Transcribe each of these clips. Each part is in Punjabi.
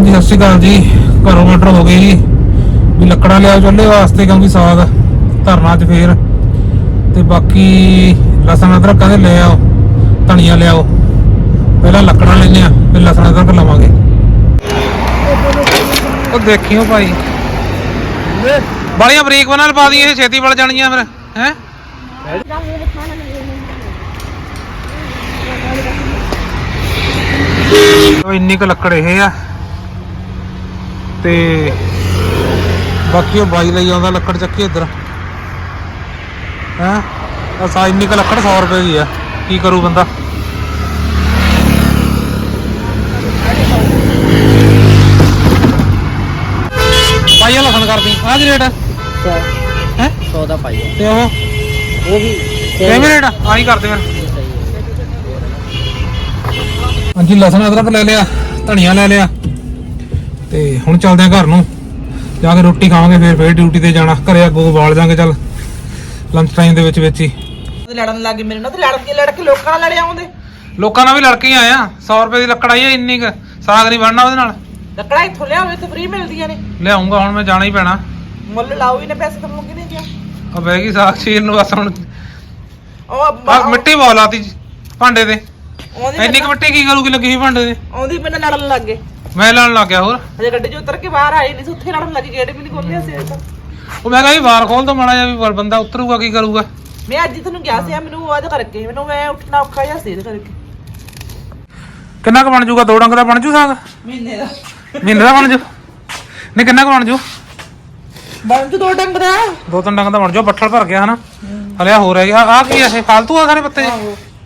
ਹਾਂਜੀ, ਸਤਿ ਸ਼੍ਰੀ ਅਕਾਲ ਜੀ। ਘਰੋਂ ਮਟਰ ਹੋ ਗਈ ਜੀ। ਵੀ ਲੱਕੜਾਂ ਲਿਆਓ ਚੁੱਲ੍ਹੇ ਵਾਸਤੇ, ਕਿਉਂਕਿ ਸਾਗ ਧਰਨਾ ਚ ਫੇਰ। ਤੇ ਬਾਕੀ ਲਸਣ ਅਦਰਕ ਕਹਿੰਦੇ ਲੈ ਆਓ, ਧਨੀਆ ਲਿਆਓ। ਪਹਿਲਾਂ ਲੱਕੜਾਂ ਲੈਣੇ ਆ ਫਿਰ ਲਸਣ ਅਦਰਕ ਲਵਾਂਗੇ। ਉਹ ਦੇਖਿਓ ਭਾਈ। ਬਾਲੀਆਂ ਬਰੀਕ ਬਣਾ ਪਾ ਦਈਏ ਛੇਤੀ ਬਲ ਜਾਣੀਆਂ ਫਿਰ, ਹੈ? ਇੰਨੀ ਕੁ ਲੱਕੜ ਇਹ ਆ। ਤੇ ਬਾਕੀ ਉਹ ਬਾਈ ਲਈ ਆਉਂਦਾ ਲੱਕੜ ਚੱਕੀ ਇੱਧਰ। ਹੈ? ਅਸਾ ਇੰਨੀ ਕੁ ਲੱਕੜ 100 ਰੁਪਏ ਦੀ ਆ। ਕੀ ਕਰੂ ਬੰਦਾ? ਪਾਈਆ ਲਸਣ ਕਰਦੀ। ਆਹ ਕੀ ਰੇਟ ਹੈ? ਸੌ ਦਾ ਪਾਈ ਤੇ ਉਹ? ਉਹ ਵੀ ਕਿਵੇਂ ਰੇਟ ਆ? ਆਹੀ ਕਰਦੇ ਫਿਰ ਸਹੀ ਹੈ ਹਾਂਜੀ ਲਸਣ ਅਦਰਕ ਲੈ ਲਿਆ ਧਨੀਆ ਲੈ ਲਿਆ। ਤੇ ਹੁਣ ਚੱਲਦੇ ਆ ਘਰ ਨੂੰ। ਜਾ ਕੇ ਰੋਟੀ ਖਾਵਾਂਗੇ ਫਿਰ ਫੇਰ ਡਿਊਟੀ ਤੇ ਜਾਣਾ। ਘਰੇ ਅੱਗੋਂ ਵਾਲ ਜਾਾਂਗੇ ਚੱਲ। ਲੰਚ ਟਾਈਮ ਦੇ ਵਿੱਚ ਵਿੱਚ ਹੀ। ਤੇ ਲੜਨ ਲੱਗੇ ਮੇਰੇ ਨਾਲ ਤੇ ਲੜ ਕੇ ਲੜ ਕੇ ਲੋਕਾਂ ਨਾਲ ਲੜੇ ਆਉਂਦੇ ਲੋਕਾਂ ਨਾਲ ਵੀ ਲੜ ਕੇ ਹੀ ਆਇਆ 100 ਰੁਪਏ ਦੀ ਲੱਕੜ ਆਈ ਹੈ ਇੰਨੀ ਕੁ। ਸਾਗ ਨਹੀਂ ਬਣਨਾ ਉਹਦੇ ਨਾਲ। ਲੱਕੜਾਂ ਇੱਥੋਂ ਲਿਆਓ ਇੱਥੇ ਫ੍ਰੀ ਮਿਲਦੀਆਂ ਨੇ। ਲਿਆਉਂਗਾ ਹੁਣ ਮੈਂ ਜਾਣਾ ਹੀ ਪੈਣਾ। ਮੁੱਲ ਲਾਓ ਹੀ ਨੇ ਪੈਸੇ ਤੁਹਾਨੂੰ ਕਿਨੇ ਦਿਆ? ਆ ਬਹਿ ਗਈ ਸਾਗ ਚੀਰ ਨੂੰ ਬਸ ਹੁਣ। ਉਹ ਆ ਮਿੱਟੀ ਬਹੁਤ ਲਾਤੀ ਭਾਂਡੇ ਤੇ ਇੰਨੀ ਕੁ ਮਿੱਟੀ ਕੀ ਕਰੂਗੀ ਲੱਗੀ ਸੀ ਭਾਂਡੇ ਤੇ ਆਉਂਦੀ ਮੇਰੇ ਨਾਲ ਲੜਨ ਲੱਗ ਗਏ। ਮੈਂ ਲਾਣ ਲੱਗ ਗਿਆ ਹੋਰ। ਹਜੇ ਗੱਡੀ 'ਚ ਉਤਰ ਕੇ ਬਾਹਰ ਆਏ ਨਹੀਂ ਸੀ ਉੱਥੇ ਲੜਨ ਲੱਗੇ ਗੇਟ ਵੀ ਨਹੀਂ ਖੋਲਿਆ ਸੀ ਅਜੇ ਤੱਕ ਉਹ ਮੈਂ ਕਿਹਾ ਵੀ ਵਾਰ ਖੋਲ ਦੋ ਮਾੜਾ ਜਿਹਾ ਵੀ ਪਰ ਬੰਦਾ ਉਤਰੂਗਾ ਕੀ ਕਰੂਗਾ? ਮੈਂ ਅੱਜ ਹੀ ਤੁਹਾਨੂੰ ਕਿਹਾ ਸੀ ਮੈਨੂੰ ਉਹ ਕਰਕੇ ਮੈਨੂੰ ਮੈਂ ਉੱਠਣਾ ਔਖਾ ਜਿਹਾ ਸੀ ਇਹਦੇ ਕਰਕੇ। ਕਿੰਨਾ ਕੁ ਬਣ ਜੂਗਾ ਦੋ ਡੰਗ ਦਾ ਬਣ ਜੂ ਸਾਗ? ਮਹੀਨੇ ਦਾ। ਮਹੀਨੇ ਦਾ ਬਣ ਜੂ? ਨਹੀਂ ਕਿੰਨਾ ਕੁ ਬਣ ਜੂ? ਬਣ ਤੂੰ ਦੋ ਡੰਗ ਦਾ। ਦੋ ਤਿੰਨ ਡੰਗ ਦਾ ਬਣ ਜੂ ਬੱਠਲ ਭਰ ਗਿਆ ਹਨਾ? ਹਲਿਆ ਹੋ ਰਹਿ ਗਿਆ ਆ ਕੀ ਆ ਇਹ? ਫਾਲਤੂ ਆ ਸਾਰੇ ਪੱਤੇ?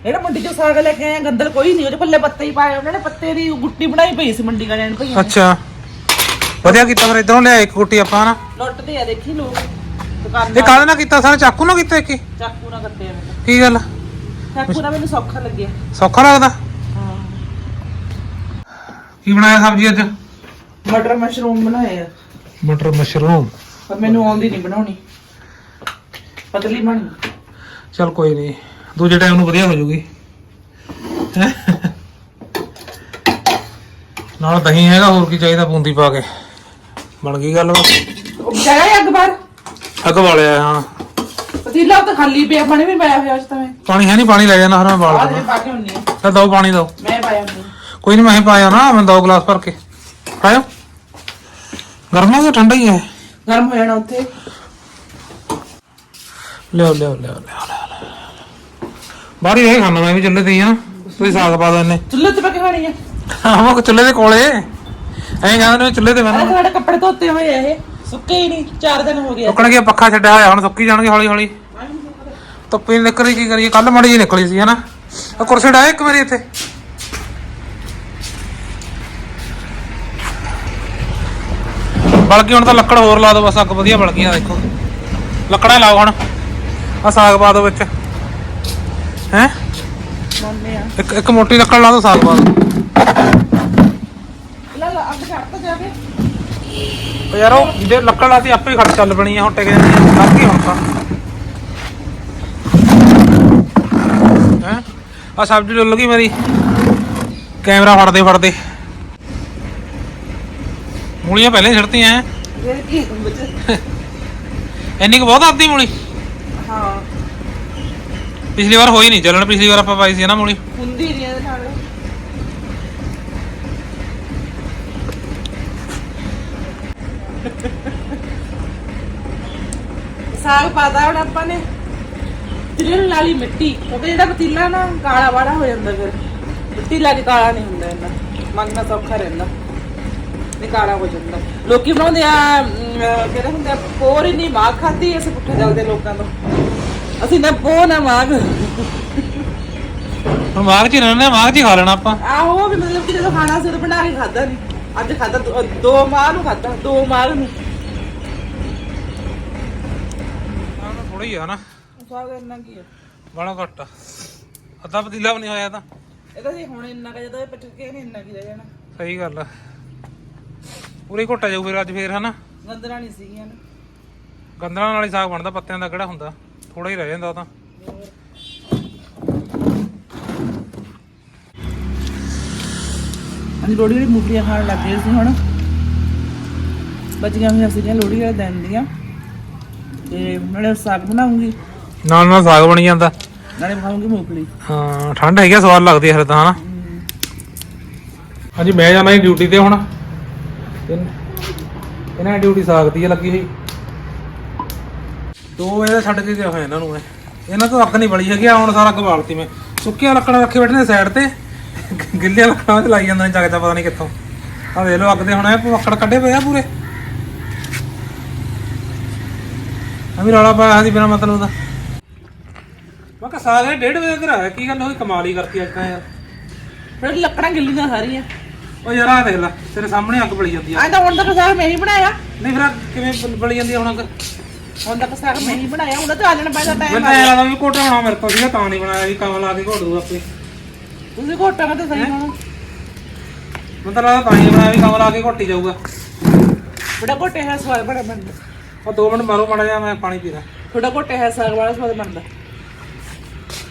ਜਿਹੜਾ ਮੰਡੀ 'ਚੋਂ ਸਾਗ ਲੈ ਕੇ ਆਏ ਆ, ਗੰਦਲ ਕੋਈ ਨਹੀਂ ਉਹਦੇ ਪੱਲੇ ਪੱਤੇ ਹੀ ਪਾਏ ਉਹਨਾਂ ਨੇ ਪੱਤੇ ਦੀ ਗੁੱਟੀ ਬਣਾਈ ਪਈ ਸੀ ਮੰਡੀ ਵਾਲਿਆਂ ਨੇ ਭਈਆਂ। ਨੇ। ਅੱਛਾ। ਵਧੀਆ ਕੀਤਾ ਫਿਰ ਇਧਰੋਂ ਲਿਆ ਇੱਕ ਗੁੱਟੀ ਆਪਾਂ ਹਨਾ? ਲੁੱਟਦੇ ਆ ਦੇਖੀ ਲੋਕ ਦੁਕਾਨਾਂ ਇਹ ਕਾਹਦੇ ਨਾਲ ਕੀਤਾ ਸਾਰੇ ਚਾਕੂ ਨਾਲ ਕੀਤਾ ਇੱਕ ਹੀ? ਚਾਕੂ ਨਾਲ ਕੱਟੇ ਆ ਮੈਨੂੰ ਕੀ ਗੱਲ? ਚਾਕੂ ਨਾਲ ਮੈਨੂੰ ਸੌਖਾ ਲੱਗਿਆ। ਸੌਖਾ ਲੱਗਦਾ? ਹਾਂ। ਕੀ ਬਣਾਇਆ ਸਬਜ਼ੀ ਅੱਜ? ਮਟਰ ਮਸ਼ਰੂਮ ਬਣਾਏ ਆ। ਮਟਰ ਮਸ਼ਰੂਮ। ਪਰ ਮੈਨੂੰ ਆਉਂਦੀ ਨਹੀਂ ਬਣਾਉਣੀ। ਪਤਲੀ ਬਣੀ। ਚਲ ਕੋਈ ਨਹੀਂ ਦੂਜੇ ਟਾਈਮ ਨੂੰ ਵਧੀਆ ਹੋ? ਜੂਗੀ? ਨਾਲ ਦਹੀਂ ਹੈਗਾ ਹੋਰ ਕੀ ਚਾਹੀਦਾ ਬੂੰਦੀ ਪਾ ਕੇ? ਬਣ ਗਈ ਗੱਲ ਬਸ। ਜਾਇਆ ਅੱਗ ਬਾਹਰ? ਅੱਗ ਵਾਲਿਆ ਹਾਂ। ਪਤੀਲਾ ਤਾਂ ਖਾਲੀ ਪਿਆ ਪਾਣੀ ਵੀ ਪਾਇਆ ਹੋਇਆ ਉਸ ਤਾਂ ਮੈਂ। ਪਾਣੀ ਹੈ ਨਹੀਂ ਪਾਣੀ ਲੈ ਜਾਣਾ ਹਰ ਮੈਂ ਬਾਲ ਬਾਅਦ ਪਾ ਕੇ ਹੁੰਨੀ ਆ। ਤਾਂ ਦੋ ਪਾਣੀ ਦੋ। ਮੈਂ ਪਾਇਆ ਹੁੰਨੀ ਕੋਈ ਨਹੀਂ ਮੈਂ ਹੀ ਪਾਇਆ ਨਾ ਮੈਂ ਦੋ ਗਲਾਸ ਭਰ ਕੇ। ਪਾਇਓ। ਗਰਮ ਹੈ ਕਿ ਠੰਡਾ ਹੀ ਹੈ। ਗਰਮ ਹੋ ਜਾਣਾ ਉੱਥੇ। ਲਿਓ ਲਿਓ ਲਿਓ ਲਿਓ ਬਾਹਰ ਹੀ ਰਹਿ ਖਾਣਾ ਮੈਂ ਵੀ ਚੁੱਲ੍ਹੇ ਤੇ ਹੀ ਆ। ਤੁਸੀਂ ਸਾਗ ਪਾ ਦੋ ਇਹਨੇ ਚੁੱਲ੍ਹੇ ਤੇ ਪਾ ਕੇ ਖਾਣੀ ਆ? ਆਹ ਚੁੱਲ੍ਹੇ ਦੇ ਕੋਲੇ। ਐਂ ਕਹਿੰਦੇ ਨੇ ਚੁੱਲ੍ਹੇ ਤੇ ਮੈਂ ਤੁਹਾਡੇ ਕੱਪੜੇ ਧੋਤੇ ਹੋਏ ਆ ਇਹ। ਸੁੱਕੇ ਹੀ ਨਹੀਂ 4 ਦਿਨ ਹੋ ਗਏ ਆ। ਸੁੱਕਣ ਗਿਆ ਪੱਖਾ ਛੱਡਿਆ ਹੋਇਆ ਹੁਣ ਸੁੱਕੀ ਜਾਣਗੇ ਹੌਲੀ ਹੌਲੀ ਧੁੱਪੀ ਨੀ ਨਿਕਲੀ ਕੀ ਕਰੀਏ ਕੱਲ ਮੜੀ ਜੀ ਨਿਕਲੀ ਸੀ ਹਨਾ? ਆ ਕੁਰਸੀ ਡਾਏ ਇੱਕ ਵਾਰੀ ਇੱਥੇ। ਬਲਕਿ ਹੁਣ ਤਾਂ ਲੱਕੜ ਹੋਰ ਲਾ ਦੋ ਬਸ ਅੱਗ ਵਧੀਆ ਬਲ ਦੇਖੋ। ਲੱਕੜਾਂ ਲਾਓ ਹੁਣ। ਆ ਸਾਗ ਪਾ ਦੋ ਵਿੱਚ। ਹੈ? ਮੰਨੇ ਆ ਇੱਕ ਇੱਕ ਮੋਟੀ ਲੱਕੜ ਲਾ ਦੋ ਸਾਗ ਪਾ ਦੋ ਲੈ ਲੈ ਅੱਗ ਛੱਡ ਤਾ ਜਾਵੇ। ਉਹ ਯਾਰ ਉਹ ਜੇ ਲੱਕੜ ਲਾਤੀ ਆਪੇ ਹੀ ਖੜ ਚੱਲ ਬਣੀ ਆ ਹੁਣ ਟਿਕ ਜਾਂਦੀ ਆ। ਲੱਗ ਗਈ ਹੁਣ ਤਾਂ। ਹੈ? ਆ ਸਬਜ਼ੀ ਡੁੱਲ ਗਈ ਮੇਰੀ। ਕੈਮਰਾ ਫੜਦੇ ਫੜਦੇ। ਮੂਲੀਆਂ ਪਹਿਲੇ ਹੀ ਛੱਡਤੀਆਂ ਐ ਇਹ ਕੀ ਵਿੱਚ ਇੰਨੀ ਕੁ ਬਹੁਤ ਆਦੀ ਮੂਲੀ? ਹਾਂ। ਪਿਛਲੀ ਵਾਰ ਹੋਈ ਨਹੀਂ ਚੱਲਣ ਪਿਛਲੀ ਵਾਰ ਆਪਾਂ ਪਾਈ ਸੀ ਨਾ ਮੂਲੀ। ਹੁੰਦੀ ਨਹੀਂ ਇਹਦੇ ਨਾਲ। ਸਾਗ ਪਾਦਾ ਹੁਣ ਆਪਾਂ ਨੇ। ਪਤੀਲੇ ਨੂੰ ਲਾਲੀ ਮਿੱਟੀ ਕਿਉਂਕਿ ਜਿਹੜਾ ਪਤੀਲਾ ਨਾ ਕਾਲਾ ਵਾੜਾ ਹੋ ਜਾਂਦਾ ਫਿਰ। ਪਤੀਲਾ ਲਾ ਕਾਲਾ ਨਹੀਂ ਹੁੰਦਾ ਇਹਨਾਂ ਮੰਗਣਾ ਸੌਖਾ ਰਹਿੰਦਾ। ਨਹੀਂ ਕਾਲਾ ਹੋ ਜਾਂਦਾ। ਲੋਕੀ ਬਣਾਉਂਦੇ ਆ ਅਮ, ਕਿਹੜੇ ਹੁੰਦੇ ਆ? ਪੋਰ ਹੀ ਨਹੀਂ ਮਾਂ ਖਾਦੀ ਅਸੀਂ ਪੁੱਠੇ ਚੱਲਦੇ ਲੋਕਾਂ ਤੋਂ। ਅਸੀਂ ਨਾ ਪੋ ਨਾ ਮਾਗ। ਹੁਣ ਮਾਗ ਚ ਆ, ਮਾਗ ਚ ਹੀ ਖਾ ਲੈਣਾ ਆਪਾਂ। ਆਹੋ ਵੀ ਮਤਲਬ ਕਿ ਜਦੋਂ ਖਾਣਾ ਸੀ ਉਦੋਂ ਬਣਾ ਕੇ ਖਾਦਾ ਨਹੀਂ ਅੱਜ ਖਾਦਾ ਦੋ- ਮਾਹ ਨੂੰ ਖਾਦਾ ਦੋ ਮਾਹ ਨੂੰ। ਥੋੜੀ ਆ ਨਾ। ਸਾਗ ਇੰਨਾ ਕੀ ਹੈ ਬੜਾ ਘੱਟ ਆ। ਅੱਧਾ ਪਤੀਲਾ ਵੀ ਨਹੀਂ ਹੋਇਆ ਤਾਂ। ਇਹਦਾ ਜੀ ਹੁਣ ਇੰਨਾ ਕਿ ਜਦੋਂ ਇਹ ਪਟਕ ਕੇ ਨਹੀਂ ਇੰਨਾ ਕੀ ਰਹਿ ਜਾਣਾ। ਸਹੀ ਗੱਲ ਆ। ਪੂਰੀ ਘੁੱਟਾ ਜਾਊ ਫਿਰ ਅੱਜ ਫੇਰ ਹਨਾ? ਗੰਦਰਾ ਨਹੀਂ ਸੀਗੀਆਂ ਨਾ। ਗੰਦਲਾਂ ਨਾਲ ਹੀ ਸਾਗ ਬਣਦਾ ਪੱਤਿਆਂ ਦਾ ਕਿਹੜਾ ਹੁੰਦਾ। ਥੋੜਾ ਹੀ ਰਹਿ ਜਾਂਦਾ ਤਾਂ। ਅੱਜ ਲੋੜੀ ਵਾਲੀ ਮੂੰਗਫਲੀਆਂ ਖਾਣ ਲੱਗ ਗਏ ਸੀ ਹੁਣ। ਬਚੀਆਂ ਹੋਈਆਂ ਸੀਗੀਆਂ ਲੋੜੀ ਵਾਲੇ ਦਿਨ ਦੀਆਂ। ਤੇ ਨਾਲੇ ਸਾਗ ਬਣਾਉਂਗੀ। ਨਾਲ ਨਾਲ ਸਾਗ ਬਣੀ ਜਾਂਦਾ। ਨਾਲੇ ਖਾਉਂਗੀ ਮੂੰਗਫਲੀ। ਹਾਂ ਠੰਡ ਹੈਗੀ ਆ, ਸਵਾਦ ਲੱਗਦੀ ਹੈ ਫਿਰ ਤਾਂ ਹਨਾ? ਹਾਂਜੀ ਮੈਂ ਜਾਣਾ ਜੀ ਡਿਊਟੀ ਤੇ ਹੁਣ। ਇਹਨਾਂ ਡਿਊਟੀ ਸਾਗ ਦੀ ਹੈ ਲੱਗੀ ਹੋਈ। 2 ਵਜੇ ਦਾ ਛੱਡ ਕੇ ਗਿਆ ਹੋਇਆ ਇਹਨਾਂ ਨੂੰ ਮੈਂ। ਇਹਨਾਂ ਤੋਂ ਅੱਗ ਨਹੀਂ ਬਲੀ ਹੈਗੀ ਆ ਹੁਣ ਸਾਰਾ ਗਵਾਲਤੀ ਮੈਂ। ਸੁੱਕੀਆਂ ਲੱਕੜਾਂ ਰੱਖੇ ਬੈਠੇ ਨੇ ਸਾਈਡ ਤੇ। ਗਿੱਲੀਆਂ ਲੱਕੜਾਂ ਤੇ ਲਾਈ ਜਾਂਦਾ ਜਗਦਾ ਪਤਾ ਨਹੀਂ ਕਿੱਥੋਂ। ਆ ਵੇਖ ਲਓ ਅੱਗ ਦੇ ਹੁਣ ਇਹ ਪੱਕੜ ਕੱਢੇ ਪਏ ਆ ਪੂਰੇ। ਵੀ ਰੌਲਾ ਪਾਇਆ ਸੀ ਬਿਨਾ ਮਤਲਬ ਦਾ। ਮੈਂ ਕਿਹਾ ਇਹ ਡੇਢ ਵਜੇ ਘਰ ਆਇਆ ਕੀ ਗੱਲ ਹੋਈ? ਕਮਾਲ ਹੀ ਕਰਤੀ ਅੱਜ ਤਾਂ ਯਾਰ। ਫਿਰ ਲੱਕੜਾਂ ਗਿੱਲੀਆਂ ਸਾਰੀਆਂ। ਉਹ ਯਾਰ ਆ ਦੇਖ ਲੈ ਤੇਰੇ ਸਾਹਮਣੇ ਅੱਗ ਬਲੀ ਜਾਂਦੀ ਆ। ਆਹ ਤਾਂ ਹੁਣ ਤੱਕ ਸਾਗ ਮੈਂ ਹੀ ਬਣਾਇਆ। ਨਹੀਂ ਫਿਰ ਆਹ ਕਿਵੇਂ ਬਲ- ਬਲੀ ਜਾਂਦੀ ਆ ਹੁਣ ਅੱਗ? ਹੁਣ ਤੱਕ ਸਾਗ ਮੈਂ ਹੀ ਬਣਾਇਆ ਹੁਣ ਤਾਂ ਆਲਣ ਪੈਦਾ ਟਾਈਮ ਮੈਨੂੰ ਤਾਂ ਐਂ ਲੱਗਦਾ ਵੀ ਘੋਟਾ ਹੋਣਾ ਮੇਰੇ ਕੋਲ ਸੀਗਾ ਤਾਂ ਨਹੀਂ ਬਣਾਇਆ ਵੀ ਕੰਮ ਲਾ ਕੇ ਘੋਟ ਦੂ ਆਪੇ। ਤੁਸੀਂ ਘੋਟਾਂ ਤਾਂ ਸਹੀ ਹੋਣਾ ਮੈਨੂੰ ਤਾਂ ਲੱਗਦਾ ਤਾਂ ਹੀ ਬਣਾਇਆ ਵੀ ਕੰਮ ਲਾ ਕੇ ਘੋਟੀ ਜਾਊਗਾ। ਬੜਾ ਘੋਟੇ ਹੈ ਸਵਾਦ ਬੜਾ ਬਣਦਾ। ਉਹ 2 ਮਿੰਟ ਮਾਰੋ ਮਾੜਾ ਜਿਹਾ ਮੈਂ ਪਾਣੀ ਪੀਦਾ ਥੋੜਾ ਘੋਟੇ ਹੈ ਸਾਗ ਵਾਲਾ ਸਵਾਦ ਬਣਦਾ।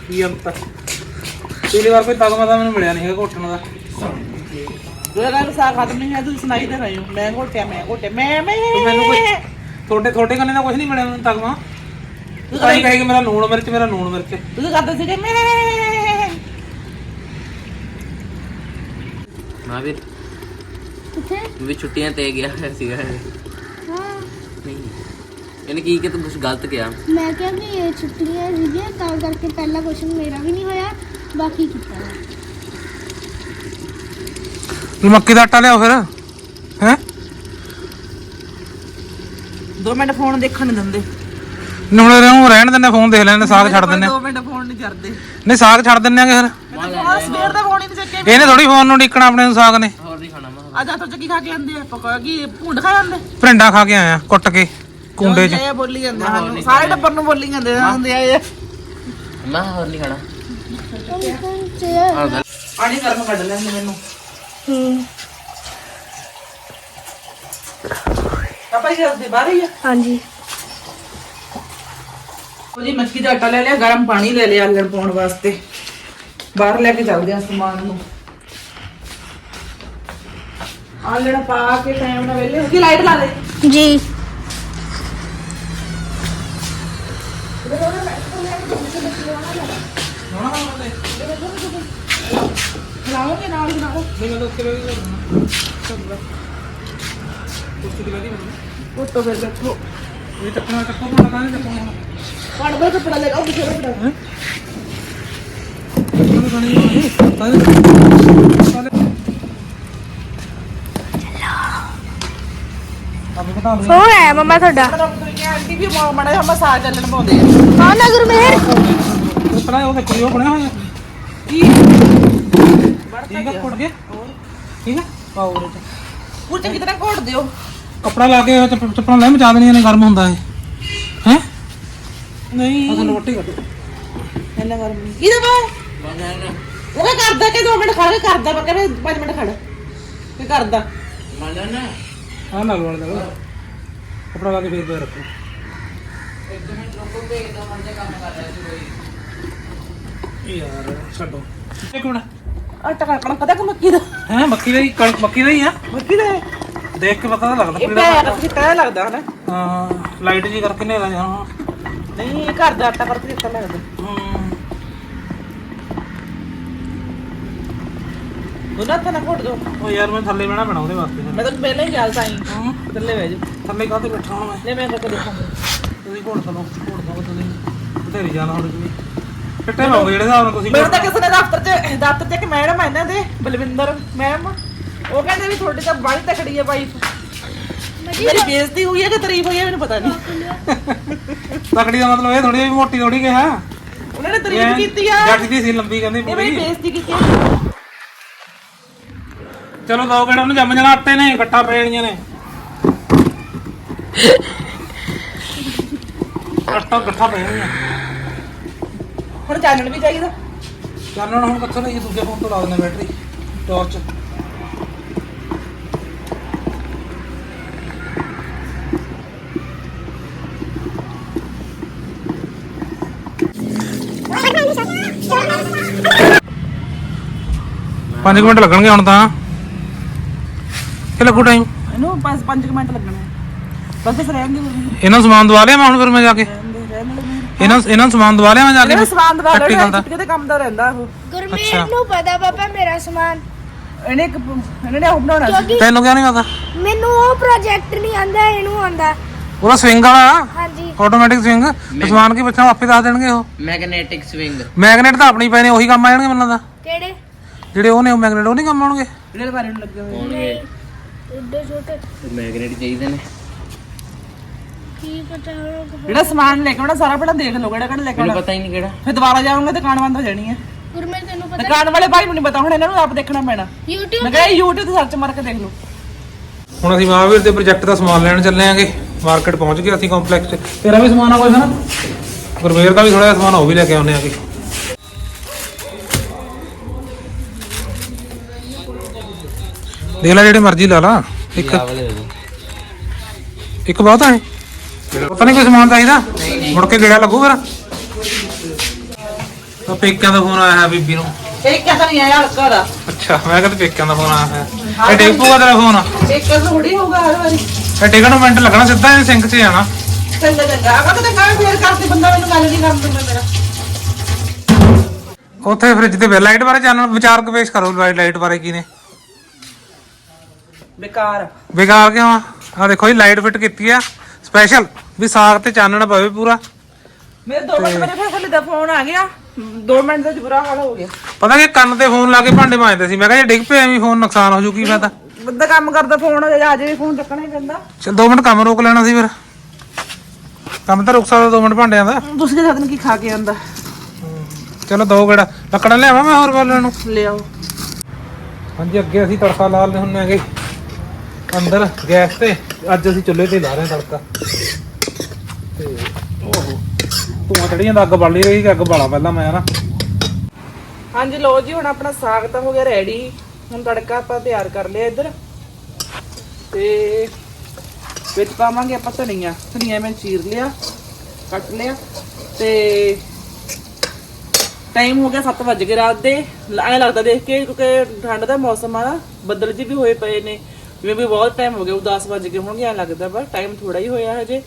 ਕੀ ਅੰਤ ਪਿਛਲੀ ਵਾਰ ਕੋਈ ਤਗਮਾ ਤਾਂ ਮੈਨੂੰ ਮਿਲਿਆ ਨਹੀਂ ਹੈਗਾ ਘੋਟਣ ਦਾ। ਜਿਹੜਾ ਨਾਲ ਸਾਗ ਖਤਮ ਨਹੀਂ ਹੈ ਤੁਸੀਂ ਸੁਣਾਈ ਦੇ ਰਹੇ ਹੋ। ਮੈਂ ਘੋਟਿਆ ਮੈਂ ਘੋਟਿਆ ਮੈਂ ਮੈਂ ਮੈਨੂੰ ਕੋਈ ਤੁਹਾਡੇ ਤੁਹਾਡੇ ਕੰਨੇ ਦਾ ਕੁਝ ਨਹੀਂ ਮਿਲਿਆ ਮੈਨੂੰ ਤਗਮਾ। ਤਾਂ ਹੀ ਕਹੇ ਕਿ ਮੇਰਾ ਲੂਣ ਮਿਰਚ ਮੇਰਾ ਲੂਣ ਮਿਰਚ। ਤੁਸੀਂ ਕਰਦੇ ਸੀਗੇ ਮੈਂ ਮਹਾਵੀਰ ਕਿੱਥੇ? ਵੀ ਛੁੱਟੀਆਂ ਤੇ ਗਿਆ ਹੋਇਆ ਸੀਗਾ। ਇਹ। ਹਾਂ। ਨਹੀਂ। ਇਹਨੇ ਕੀ ਕਿ ਤੂੰ ਕੁਝ ਗਲਤ ਕਿਹਾ? ਮੈਂ ਕਿਹਾ ਕਿ ਇਹ ਛੁੱਟੀਆਂ ਸੀਗੀਆਂ ਤਾਂ ਕਰਕੇ ਪਹਿਲਾ ਕੁਐਸਚਨ ਮੇਰਾ ਵੀ ਨਹੀਂ ਹੋਇਆ ਬਾਕੀ ਕੀਤਾ। ਵਾ। ਮੱਕੀ ਦਾ ਆਟਾ ਲਿਆਓ ਫਿਰ। ਦੋ ਮਿੰਟ ਫੋਨ ਦੇਖਣ ਨਹੀਂ ਦਿੰਦੇ। ਨਿਉਲੇ ਰਹੋ ਰਹਿਣ ਦਿੰਨੇ ਫੋਨ ਦੇਖ ਲੈਣੇ ਸਾਗ ਛੱਡ ਦਿੰਨੇ ਦੋ ਮਿੰਟ ਫੋਨ ਨਹੀਂ ਕਰਦੇ। ਨਹੀਂ ਸਾਗ ਛੱਡ ਦਿੰਨੇ ਆਗੇ ਫਿਰ। ਸਵੇਰ ਦਾ ਫੋਨ ਹੀ ਨਹੀਂ ਚੱਕੇ ਇਹਨੇ ਥੋੜੀ ਫੋਨ ਨੂੰ ਡਿੱਕਣਾ ਆਪਣੇ ਨੂੰ ਸਾਗ ਨੇ। ਹੋਰ ਨਹੀਂ ਖਾਣਾ ਮੈਂ। ਅੱਜ ਆਟੋ ਚੱਕੀ ਖਾ ਕੇ ਆਂਦੇ ਆ? ਪਕਾ ਕੀ ਭੁੰਡ ਖਾ ਜਾਂਦੇ ਭਰਿੰਡਾ ਖਾ ਕੇ ਆਇਆ ਕੁੱਟ ਕੇ ਕੁੰਡੇ 'ਚ। ਇਹ ਬੋਲੀ ਜਾਂਦੇ ਸਾਨੂੰ ਸਾਰੇ ਟੱਬਰ ਨੂੰ ਬੋਲੀ ਜਾਂਦੇ ਹੁੰਦੇ ਆ ਇਹ। ਮੈਂ ਹੋਰ ਨਹੀਂ ਖਾਣਾ। ਪਾਣੀ ਗਰਮ ਕੱਢ ਲੈਂਦੇ ਮੈਨੂੰ। ਹੂੰ। ਪਾਪਾ ਜੀ ਦੇ ਬਾਹਰ ਹੀ ਆ। ਹਾਂਜੀ। ਉਹ ਜੀ ਮੱਕੀ ਦਾ ਆਟਾ ਲੈ ਲਿਆ ਗਰਮ ਪਾਣੀ ਲੈ ਲਿਆ ਆਲਣ ਪਾਉਣ ਵਾਸਤੇ। ਬਾਹਰ ਲੈ ਕੇ ਚੱਲਦੇ ਆ ਸਮਾਨ ਨੂੰ। ਆਲਣ ਪਾ ਕੇ ਟਾਈਮ ਨਾਲ ਵੇਲੇ। ਉਹਦੀ ਲਾਈਟ ਲਾ ਦੇ। ਜੀ। ਲਾਓਗੇ ਨਾਲ ਹੀ ਬਣਾਓ। ਨਹੀਂ ਮੈਂ ਤਾਂ ਉੱਥੇ ਬੈਠ ਗਿਆ ਕੁਰਸੀ ਤੇ ਬੈਠੀ ਮੈਂ ਉੱਤੋਂ ਫਿਰ ਬੈਠੋ ਇਹ ਚੱਕਣਾ ਚੱਕੋ ਤਾਂ ਤਾਂ ਨਹੀਂ ਚੱਕਣਾ ਪੜ ਬੜ ਕੱਪੜਾ ਲੈ ਕੱਪੜਾ। ਚੱਕਣਾ ਤਾਂ ਨਹੀਂ ਹੋਣੀ ਤਾਂ ਨਹੀਂ ਅਬ ਬਤਾ ਦੋ ਫੋਨ ਆਇਆ ਮਮਾ ਤੁਹਾਡਾ। ਆਂਟੀ ਵੀ ਮੜਾ ਮਸਾਜ ਚੱਲਣ ਪਾਉਂਦੇ ਆ ਹਾਂ ਨਗਰ ਮੇਹਰ। ਪਹਿਲਾਂ ਉਹ ਦੇਖੋ ਉਹ ਬਣਿਆ ਹੋਇਆ। ਕੀ? ਠੀਕ ਹੈ ਕੁੱਟ ਕੇ ਠੀਕ ਹੈ ਪਾਓ ਉਹਦੇ ਚ। ਉਹ ਚੰਗੀ ਤਰ੍ਹਾਂ ਘੋਟ ਦਿਓ। ਕਪੜਾ ਲਾ ਕੇ ਚੱਪ- ਚੱਪਲਾਂ ਲੈ ਮਚਾ ਦੇਣੀਆਂ ਨੇ ਗਰਮ ਹੁੰਦਾ ਹੈ ਹੈ? ਨਹੀਂ। ਅਸਲ ਰੋਟੀ ਕੱਢ। ਇਹਨਾਂ ਗਰਮ ਇਹਦਾ ਵਾ। ਉਹ ਕਰਦਾ ਕਿ 2 ਮਿੰਟ ਖੜ ਕੇ ਕਰਦਾ ਮੈਂ ਕਹਿੰਦਾ 5 ਮਿੰਟ ਖੜ। ਕੀ ਕਰਦਾ। ਮੰਨ ਨਾ ਆ ਨਾਲ ਵਾਲ ਦਾ ਕਪੜਾ ਲਾ ਕੇ ਫੇਰ ਪੇ ਰੱਖੋ। ਯਾਰ ਛੱਡੋ। ਇੱਕ ਮਿੰਟ। ਆਟਾ ਕਣਕ ਪਤਾ ਕਿ ਮੱਕੀ ਦਾ? ਹੈ ਮੱਕੀ ਦਾ ਹੀ ਕਣਕ ਮੱਕੀ ਦਾ ਹੀ ਆ। ਮੱਕੀ ਦਾ ਹੈ। ਦੇਖ ਕੇ ਪਤਾ ਤਾਂ ਲੱਗਦਾ ਇਹ ਪੀਲਾ ਪੈਰ ਕਿਤਾ ਲੱਗਦਾ ਹਨਾ? ਹਾਂ ਲਾਈਟ ਜੀ ਕਰਕੇ ਨੇਰਾ ਜਾਂ ਨਹੀਂ ਇਹ ਘਰ ਦਾ ਆਟਾ ਕਰਕੇ ਕਿਤਾ ਲੱਗਦਾ। ਉਹਨਾਂ ਤਾਂ ਨਾ ਘੋਟ ਦੋ। ਉਹ ਯਾਰ ਮੈਂ ਥੱਲੇ ਬਹਿਣਾ ਪੈਣਾ ਉਹਦੇ ਵਾਸਤੇ ਮੈਂ ਤਾਂ ਪਹਿਲਾਂ ਹੀ ਗੱਲ ਸਾਈ। ਹਾਂ। ਥੱਲੇ ਬਹਿ ਜਾ ਥੱਲੇ ਕਾਹਤੇ ਬੈਠਾ ਹਾਂ ਮੈਂ? ਲੈ ਮੈਂ ਕਰਕੇ ਦੇਖਾਂਗਾ ਤੁਸੀਂ ਘੋੜ ਤਲੋ ਘੋੜ ਦੋ ਤੁਸੀਂ। ਬਥੇਰੀ ਜਾਣਾ ਹੁਣ ਤੁਸੀਂ। ਕਿੱਟੇ ਲਾਓਗੇ ਜਿਹੜੇ ਹਿਸਾਬ ਨਾਲ ਤੁਸੀਂ ਮੈਨੂੰ ਤਾਂ ਕਿਸੇ ਨੇ ਦਫ਼ਤਰ 'ਚ ਦਫ਼ਤਰ 'ਚ ਇੱਕ ਮੈਡਮ ਆ ਇਹਨਾਂ ਦੇ ਬਲਵਿੰਦਰ ਮੈਮ ਉਹ ਕਹਿੰਦੇ ਵੀ ਤੁਹਾਡੀ ਤਾਂ ਬੜੀ ਤਕੜੀ ਹੈ ਵਾਈਫ ਮੇਰੀ ਬੇਇੱਜ਼ਤੀ ਹੋਈ ਹੈ ਕਿ ਤਾਰੀਫ ਹੋਈ ਹੈ ਮੈਨੂੰ ਪਤਾ ਨਹੀਂ। ਤਕੜੀ ਦਾ ਮਤਲਬ ਇਹ ਥੋੜੀ ਜਿਹੀ ਮੋਟੀ ਥੋੜੀ ਕਿਹਾ ਉਹਨਾਂ ਨੇ ਤਾਰੀਫ ਕੀਤੀ ਆ। ਜੱਟ ਦੀ ਸੀ ਲੰਬੀ ਕਹਿੰਦੀ ਇਹ ਮੇਰੀ ਪੂਰੀ ਬੇਇੱਜ਼ਤੀ ਕੀਤੀ। ਚਲੋ ਦੋ ਕਿਹੜਾ ਉਹਨੂੰ ਜੰਮ ਜਾਣਾ ਆਟੇ ਨੇ ਗੱਟਾ ਪੈਣੀਆਂ ਨੇ। ਆਟਾ ਗੱਠਾ ਪੈਣੀਆਂ ਹੁਣ ਚਾਨਣ ਵੀ ਚਾਹੀਦਾ। ਚਾਨਣ ਹੁਣ ਕਿੱਥੋਂ ਲਈ ਦੂਜੇ ਫੋਨ ਤੋਂ ਲਾ ਦਿੰਦੇ ਬੈਟਰੀ ਟਾਰਚ ਪੰਜ ਕੁ ਮਿੰਟ ਲੱਗਣਗੇ ਹੁਣ ਤਾਂ। ਕਿ ਲੱਗੂ ਟਾਈਮ ਇਹਨੂੰ 5 5 ਮਿੰਟ ਲੱਗਣੇ। ਬਸ ਫਿਰ ਰਹਿਣ ਦੇ ਇਹਨਾਂ ਨੂੰ ਸਮਾਨ ਦਵਾ ਲਿਆ ਮੈਂ ਹੁਣ ਫਿਰ ਮੈਂ ਜਾ ਕੇ। ਇਹਨਾਂ ਇਹਨਾਂ ਨੂੰ ਸਮਾਨ ਦਵਾ ਲਿਆ ਮੈਂ ਜਾ ਕੇ ਇਹਨੇ ਸਮਾਨ ਦਵਾ ਲਿਆ ਛੁੱਟੀ ਦੇ ਕੰਮ ਦਾ ਰਹਿੰਦਾ ਉਹ। ਗੁਰਮੀਤ ਨੂੰ ਪਤਾ ਪਾਪਾ ਮੇਰਾ ਸਮਾਨ। ਇਹਨੇ ਇੱਕ ਇਹਨੇ ਨੇ ਉਹ ਬਣਾਉਣਾ ਤੈਨੂੰ ਕਿਉਂ ਨਹੀਂ ਪਤਾ? ਮੈਨੂੰ ਉਹ ਪ੍ਰੋਜੈਕਟ ਨਹੀਂ ਆਂਦਾ ਇਹਨੂੰ ਆਂਦਾ। ਉਹਦਾ ਸਵਿੰਗ ਵਾਲਾ? ਹਾਂਜੀ। ਆਟੋਮੈਟਿਕ ਸਵਿੰਗ ਸਮਾਨ ਕੀ ਪੁੱਛਾਂ ਆਪੇ ਦੱਸ ਦੇਣਗੇ ਉਹ? ਮੈਗਨੈਟਿਕ ਸਵਿੰਗ ਮੈਗਨੇਟ ਤਾਂ ਆਪਣੀ ਪਏ ਨੇ ਉਹੀ ਕੰਮ ਆ ਜਾਣਗੇ ਮੈਨੂੰ ਲੱਗਦਾ। ਕਿਹੜੇ? ਜਿਹੜੇ ਉਹ ਨੇ ਉਹ ਮੈਗਨੇਟ ਉਹ ਨਹੀਂ ਕੰਮ ਆਉਣਗੇ? ਇਹਦੇ ਬਾਰੇ ਨੂੰ ਲੱਗੇ ਹੋਏ। ਹੋਣਗੇ ਉੱਡੇ ਛੋਟੇ। ਮੈਗਨੇਟ ਚਾਹੀਦੇ ਨੇ। ਕੀ ਪਤਾ ਹੋਣਾ ਜਿਹੜਾ ਸਮਾਨ ਲੈ ਕੇ ਆਉਣਾ ਸਾਰਾ ਪਹਿਲਾਂ ਦੇਖ ਲਓ ਕਿਹੜਾ ਕਿਹੜਾ ਲੈ ਕੇ ਮੈਨੂੰ ਆਉਣਾ। ਪਤਾ ਹੀ ਨਹੀਂ ਕਿਹੜਾ। ਫਿਰ ਦੁਬਾਰਾ ਜਾਊਂਗਾ ਦੁਕਾਨ ਬੰਦ ਹੋ ਜਾਣੀ ਹੈ। ਗੁਰਮੀਤ ਤੈਨੂੰ ਪਤਾ ਦੁਕਾਨ ਵਾਲੇ ਭਾਈ ਨੂੰ ਨਹੀਂ ਪਤਾ ਹੁਣ ਇਹਨਾਂ ਨੂੰ ਆਪ ਦੇਖਣਾ ਪੈਣਾ। YouTube ਮੈਂ ਕਿਹਾ YouTube ਤੇ ਸਰਚ ਮਾਰ ਕੇ ਦੇਖ ਲਓ। ਹੁਣ ਅਸੀਂ ਮਹਾਵੀਰ ਦੇ ਪ੍ਰੋਜੈਕਟ ਦਾ ਸਮਾਨ ਲੈਣ ਚੱਲੇ ਆਂਗੇ। ਮਾਰਕੀਟ ਪਹੁੰਚ ਗਏ ਅਸੀਂ ਕੰਪਲੈਕਸ 'ਚ। ਤੇਰਾ ਵੀ ਸਮਾਨ ਆ ਕੋਈ ਨਾ ਗੁਰਮੇਰ ਦਾ ਵੀ ਥੋੜਾ ਜਿਹਾ ਸਮਾਨ ਉਹ ਵੀ ਲੈ ਕੇ ਆਉਨੇ ਆਂਗੇ। ਦੇਖ ਲੈ ਜਿਹੜੇ ਮਰਜ਼ੀ ਲਾ ਲਾ। ਇੱਕ। ਇੱਕ ਬਹੁਤ ਹੈ ਪਤਾ ਨਹੀਂ ਕੋਈ ਸਮਾਨ ਚਾਹੀਦਾ? ਮੁੜ ਕੇ ਗੇੜਾ ਲੱਗੂ ਫਿਰ। ਤਾਂ ਪੇਕਿਆਂ ਦਾ ਫੋਨ ਆਇਆ ਹੈ ਬੀਬੀ ਨੂੰ। ਇੱਕ ਕਹਤਾ ਨਹੀਂ ਆਇਆ ਹਲਕਾ ਦਾ ਅੱਛਾ ਮੈਂ ਕਹਿੰਦਾ ਪੇਕਿਆਂ ਦਾ ਫੋਨ ਆਇਆ ਹੈ ਇਹ ਡੇਪੂਗਾ ਤੇਰਾ ਫੋਨ? ਇੱਕ ਥੋੜੀ ਹੋਊਗਾ ਹਰ ਵਾਰੀ। ਇਹ ਟਿਕਟ ਨੂੰ ਮਿੰਟ ਲੱਗਣਾ ਸਿੱਧਾ ਇਹ ਸਿੰਕ 'ਚ ਜਾਣਾ ਚੰਗਾ ਚੰਗਾ। ਆਗਾ ਤਾਂ ਕਾਹ ਫੇਰ ਕਰਤੇ ਬੰਦਾ ਮੈਨੂੰ ਗੱਲ ਨਹੀਂ ਕਰਨ ਦਿੰਦਾ ਮੇਰਾ। ਉੱਥੇ ਫ੍ਰਿਜ ਤੇ ਲਾਈਟ ਬਾਰੇ ਜਾਣਨ ਵਿਚਾਰ ਕੇ ਪੇਸ਼ ਕਰੋ ਲਾਈਟ ਬਾਰੇ ਕੀ ਨੇ। ਬੇਕਾਰ। ਬੇਕਾਰ ਕਿਉਂ ਆ? ਆਹ ਦੇਖੋ ਜੀ ਲਾਈਟ ਫਿੱਟ ਕੀਤੀ ਆ। ਸਪੈਸ਼ਲ ਵੀ ਸਾਗ ਤੇ ਚਾਨਣ ਪਵੇ ਪੂਰਾ। ਮੇਰੇ 2 ਮਿੰਟ ਮੇਰੇ ਫਿਰ ਥੱਲੇ ਦਾ ਫੋਨ ਆ ਗਿਆ। 2 ਮਿੰਟ ਦਾ ਬੁਰਾ ਹਾਲ ਹੋ ਗਿਆ। ਪਤਾ ਕਿ ਕੰਨ ਤੇ ਫੋਨ ਲਾ ਕੇ ਭਾਂਡੇ ਮਾਂਜਦੇ ਸੀ। ਮੈਂ ਕਿਹਾ ਜੇ ਡਿੱਗ ਪਿਆ ਐਵੇਂ ਫੋਨ ਨੁਕਸਾਨ ਹੋ ਜੂਗੀ ਮੈਂ ਤਾਂ। ਬੰਦਾ ਕੰਮ ਕਰਦਾ ਫੋਨ ਆ ਜੇ ਫੋਨ ਚੱਕਣਾ ਹੀ ਪੈਂਦਾ। ਚਲ 2 ਮਿੰਟ ਕੰਮ ਰੋਕ ਲੈਣਾ ਸੀ ਫਿਰ। ਕੰਮ ਤਾਂ ਰੁਕ ਸਕਦਾ 2 ਮਿੰਟ ਭਾਂਡਿਆਂ ਦਾ। ਤੁਸੀਂ ਦੇ ਸਾਧਨ ਕੀ ਖਾ ਕੇ ਆਂਦਾ ਚਲੋ ਦੋ ਗੇੜਾ। ਲੱਕੜਾਂ ਲਿਆਵਾਂ ਮੈਂ ਹੋਰ ਬੋਲਣ ਨੂੰ? ਲਿਆਓ। ਹਾਂਜੀ ਅੱਗੇ ਅਸੀਂ ਤੜਕਾ ਲਾ ਲੈਣੇ ਹੁੰਨੇ ਆਗੇ ਅੰਦਰ ਗੈਸ ਤੇ ਅੱਜ ਅਸੀਂ ਚੁੱਲ੍ਹੇ ਤੇ ਲਾ ਰਹੇ ਹਾਂ ਤੜਕਾ। ਤੇ ਓਹੋ, ਧੂਆਂ ਚੜੀ ਜਾਂਦਾ, ਅੱਗ ਬਲ ਹੀ ਰਹੀ ਅੱਗ ਬਾਲਾ ਪਹਿਲਾਂ ਮੈਂ ਨਾ ਹਾਂਜੀ ਲੋ ਜੀ, ਹੁਣ ਆਪਣਾ ਸਾਗ ਤਾਂ ਹੋ ਗਿਆ ਰੈਡੀ ਹੁਣ ਤੜਕਾ ਆਪਾਂ ਤਿਆਰ ਕਰ ਲਿਆ ਇੱਧਰ। ਤੇ ਵਿੱਚ ਪਾਵਾਂਗੇ ਆਪਾਂ ਧਨੀਆ। ਧਨੀਆ ਮੈਂ ਚੀਰ ਲਿਆ, ਕੱਟ ਲਿਆ। ਤੇ ਟਾਈਮ ਹੋ ਗਿਆ 7 ਵਜ ਗਏ ਰਾਤ ਦੇ। ਐਂ ਲੱਗਦਾ ਦੇਖ ਕੇ, ਕਿਉਂਕਿ ਠੰਡ ਦਾ ਮੌਸਮ ਆ ਨਾ, ਬੱਦਲ ਜੀ ਵੀ ਹੋਏ ਪਏ ਨੇ। ਜਿਵੇਂ ਵੀ ਬਹੁਤ ਟਾਈਮ ਹੋ ਗਿਆ, ਉਹ 10 ਵਜ ਗਏ ਹੋਣਗੇ, ਐਂ ਲੱਗਦਾ, ਪਰ ਟਾਈਮ ਥੋੜਾ ਹੀ ਹੋਇਆ ਹਜੇ।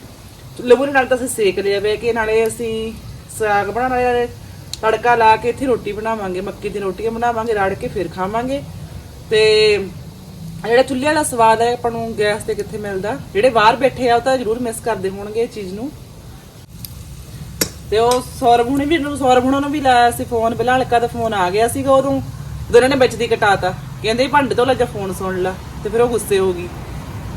ਲਬੂ ਨਾਲ ਤਾਂ ਅਸੀਂ ਸੇਕ ਲਿਆ ਵੇ, ਕਿ ਨਾਲੇ ਅਸੀਂ ਸਾਗ ਬਣਾਉਣਾ ਨਾਲੇ ਤੜਕਾ ਲਾ ਕੇ ਇੱਥੇ ਰੋਟੀ ਬਣਾਵਾਂਗੇ, ਮੱਕੀ ਦੀ ਰੋਟੀਆਂ ਬਣਾਵਾਂਗੇ, ਰੜ ਕੇ ਫਿਰ ਖਾਵਾਂਗੇ। ਤੇ ਜਿਹੜਾ ਚੁੱਲ੍ਹੇ ਵਾਲਾ ਸਵਾਦ ਹੈ, ਆਪਾਂ ਨੂੰ ਗੈਸ ਤੇ ਕਿੱਥੇ ਮਿਲਦਾ? ਜਿਹੜੇ ਬਾਹਰ ਬੈਠੇ ਆ, ਉਹ ਤਾਂ ਜ਼ਰੂਰ ਮਿਸ ਕਰਦੇ ਹੋਣਗੇ ਇਹ ਚੀਜ਼ ਨੂੰ। ਤੇ ਉਹ ਸੌਰਵ ਹੁਣੇ ਵੀ ਨੂੰ ਸੌਰਵ ਹੁਣਾਂ ਨੂੰ ਵੀ ਲਾਇਆ ਸੀ ਫੋਨ ਪਹਿਲਾਂ ਹਲਕਾ ਦਾ ਫੋਨ ਆ ਗਿਆ ਸੀਗਾ ਉਦੋਂ। ਉਦੋਂ ਇਹਨਾਂ ਨੇ ਵਿੱਚ ਦੀ ਕਟਾਤਾ ਕਹਿੰਦੇ ਭਾਂਡੇ ਤੋਂ ਲੱਜਾ ਫੋਨ ਸੁਣ ਲਾ। ਤੇ ਫਿਰ ਉਹ ਗੁੱਸੇ ਹੋ ਗਈ।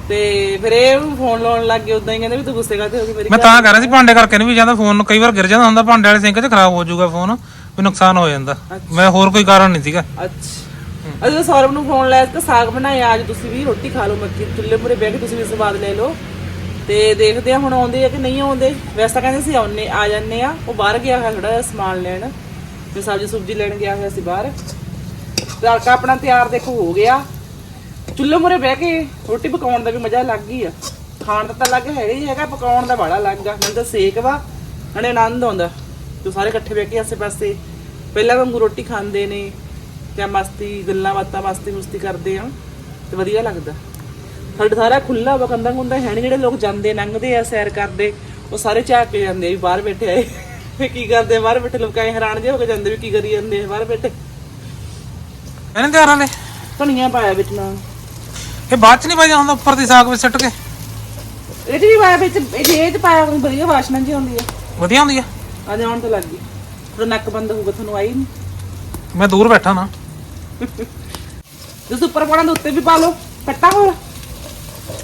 ਤੇ ਫਿਰ ਇਹ ਫੋਨ ਲਾਉਣ ਲੱਗ ਗਏ ਉਦਾਂ ਹੀ ਕਹਿੰਦੇ ਵੀ ਤੂੰ ਗੁੱਸੇ ਕਰਦੇ ਹੋ ਗਈ ਮੇਰੀ ਮੈਂ ਤਾਂ ਕਹਿ ਰਿਹਾ ਸੀ ਭਾਂਡੇ ਕਰਕੇ ਨਹੀਂ ਵੀ ਜਾਂਦਾ ਫੋਨ ਨੂੰ ਕਈ ਵਾਰ ਗਿਰ ਜਾਂਦਾ ਹੁੰਦਾ ਭਾਂਡੇ ਵਾਲੇ ਸਿੰਕ 'ਚ ਖਰਾਬ ਹੋ ਜਾਊਗਾ ਫੋਨ ਵੀ ਨੁਕਸਾਨ ਹੋ ਜਾਂਦਾ। ਮੈਂ ਹੋਰ ਕੋਈ ਕਾਰਨ ਨਹੀਂ ਸੀਗਾ। ਅੱਛਾ। ਅਜੇ ਸੌਰਵ ਨੂੰ ਫੋਨ ਲਾਇਆ ਤਾਂ ਸਾਗ ਬਣਾਇਆ ਅੱਜ ਤੁਸੀਂ ਵੀ ਰੋਟੀ ਖਾ ਲਓ ਮੱਕੀ ਚੁੱਲ੍ਹੇ ਮੂਰੇ ਬਹਿ ਕੇ ਤੁਸੀਂ ਵੀ ਸਵਾਦ ਲੈ ਲਓ। ਤੇ ਦੇਖਦੇ ਆ ਹੁਣ ਆਉਂਦੇ ਆ ਕਿ ਨਹੀਂ ਆਉਂਦੇ। ਵੈਸੇ ਤਾਂ ਕਹਿੰਦੇ ਸੀ ਆਉਣੇ ਆ ਜਾਂਦੇ ਆ ਉਹ ਬਾਹਰ ਗਿਆ ਹੋਇਆ ਥੋੜਾ ਜਿਹਾ ਸਮਾਨ ਲੈਣ। ਤੇ ਸਬਜ਼ੀ ਸੁਬਜੀ ਲੈਣ ਗਿਆ ਹੋਇਆ ਸੀ ਬਾਹਰ। ਤੜਕਾ ਆਪਣਾ ਤਿਆਰ ਦੇਖੋ ਹੋ ਗਿਆ। ਚੁੱਲ੍ਹੇ ਮੂਰੇ ਬਹਿ ਕੇ ਰੋਟੀ ਪਕਾਉਣ ਦਾ ਵੀ ਮਜ਼ਾ ਲੱਗ ਹੀ ਆ। ਖਾਣ ਦਾ ਤਾਂ ਲੱਗ ਹੈਗਾ ਹੀ ਹੈਗਾ ਪਕਾਉਣ ਦਾ ਬੜਾ ਲੱਗ ਆ। ਮੈਨੂੰ ਤਾਂ ਸੇਕ ਵਾ ਨਾਲੇ ਆਨੰਦ ਆਉਂਦਾ। ਤੇ ਸਾਰੇ ਇਕੱਠੇ ਬਹਿ ਕੇ ਆਸੇ ਪਾਸੇ ਪਹਿਲਾਂ ਵਾਂਗੂ ਰੋਟੀ ਖਾਂਦੇ ਨੇ ਜਾਂ ਮਸਤੀ ਗੱਲਾਂ ਬਾਤਾਂ ਮਸਤੀ ਮੁਸਤੀ ਕਰਦੇ ਆ ਤੇ ਵਧੀਆ ਲੱਗਦਾ। ਸਾਡਾ ਸਾਰਾ ਖੁੱਲਾ ਵਾ ਕੰਦਾ ਕੁੰਦਾ ਹੈ ਨਹੀਂ ਜਿਹੜੇ ਲੋਕ ਜਾਂਦੇ ਲੰਘਦੇ ਆ ਸੈਰ ਕਰਦੇ ਉਹ ਸਾਰੇ ਝਾਕ ਕੇ ਜਾਂਦੇ ਆ ਵੀ ਬਾਹਰ ਬੈਠੇ ਆਏ। ਵੀ ਕੀ ਕਰਦੇ ਆ ਬਾਹਰ ਬੈਠੇ ਲੋਕ ਐ ਹੈਰਾਨ ਜਿਹੇ ਹੋ ਕੇ ਜਾਂਦੇ ਵੀ ਕੀ ਕਰੀ ਜਾਂਦੇ ਆ ਬਾਹਰ ਬੈਠੇ। ਇਹਨੇ ਤਿਆਰ ਵਾਲੇ ਧਨੀਆ ਪਾਇਆ ਵਿੱਚ ਨਾਲ। ਇਹ ਬਾਅਦ 'ਚ ਨਹੀਂ ਪਾਈਦਾ ਹੁੰਦਾ ਉੱਪਰ ਦੀ ਸਾਗ ਵਿੱਚ ਸਿੱਟ ਕੇ? ਇਹ ਵੀ ਪਾਇਆ ਵਿੱਚ ਇਹ ਜੇ ਇਹ 'ਚ ਪਾਇਆ ਕੋਈ ਵਧੀਆ ਵਾਸ਼ਨਾ ਜੀ ਆਉਂਦੀ ਆ। ਵਧੀਆ ਹੁੰਦੀ ਆ? ਆ ਜਾਣ ਤਾਂ ਲੱਗ ਗਈ। ਥੋੜਾ ਨੱਕ ਬੰਦ ਹੋਊਗਾ ਤੁਹਾਨੂੰ ਆਈ ਨਹੀਂ ਮੈਂ ਦੂਰ ਬੈਠਾ ਨਾ। ਤੁਸੀਂ ਉੱਪਰ ਪਾਣਾ ਦੇ ਉੱਤੇ ਵੀ ਪਾ ਲਓ ਕੱਟਾ ਹੋਰ।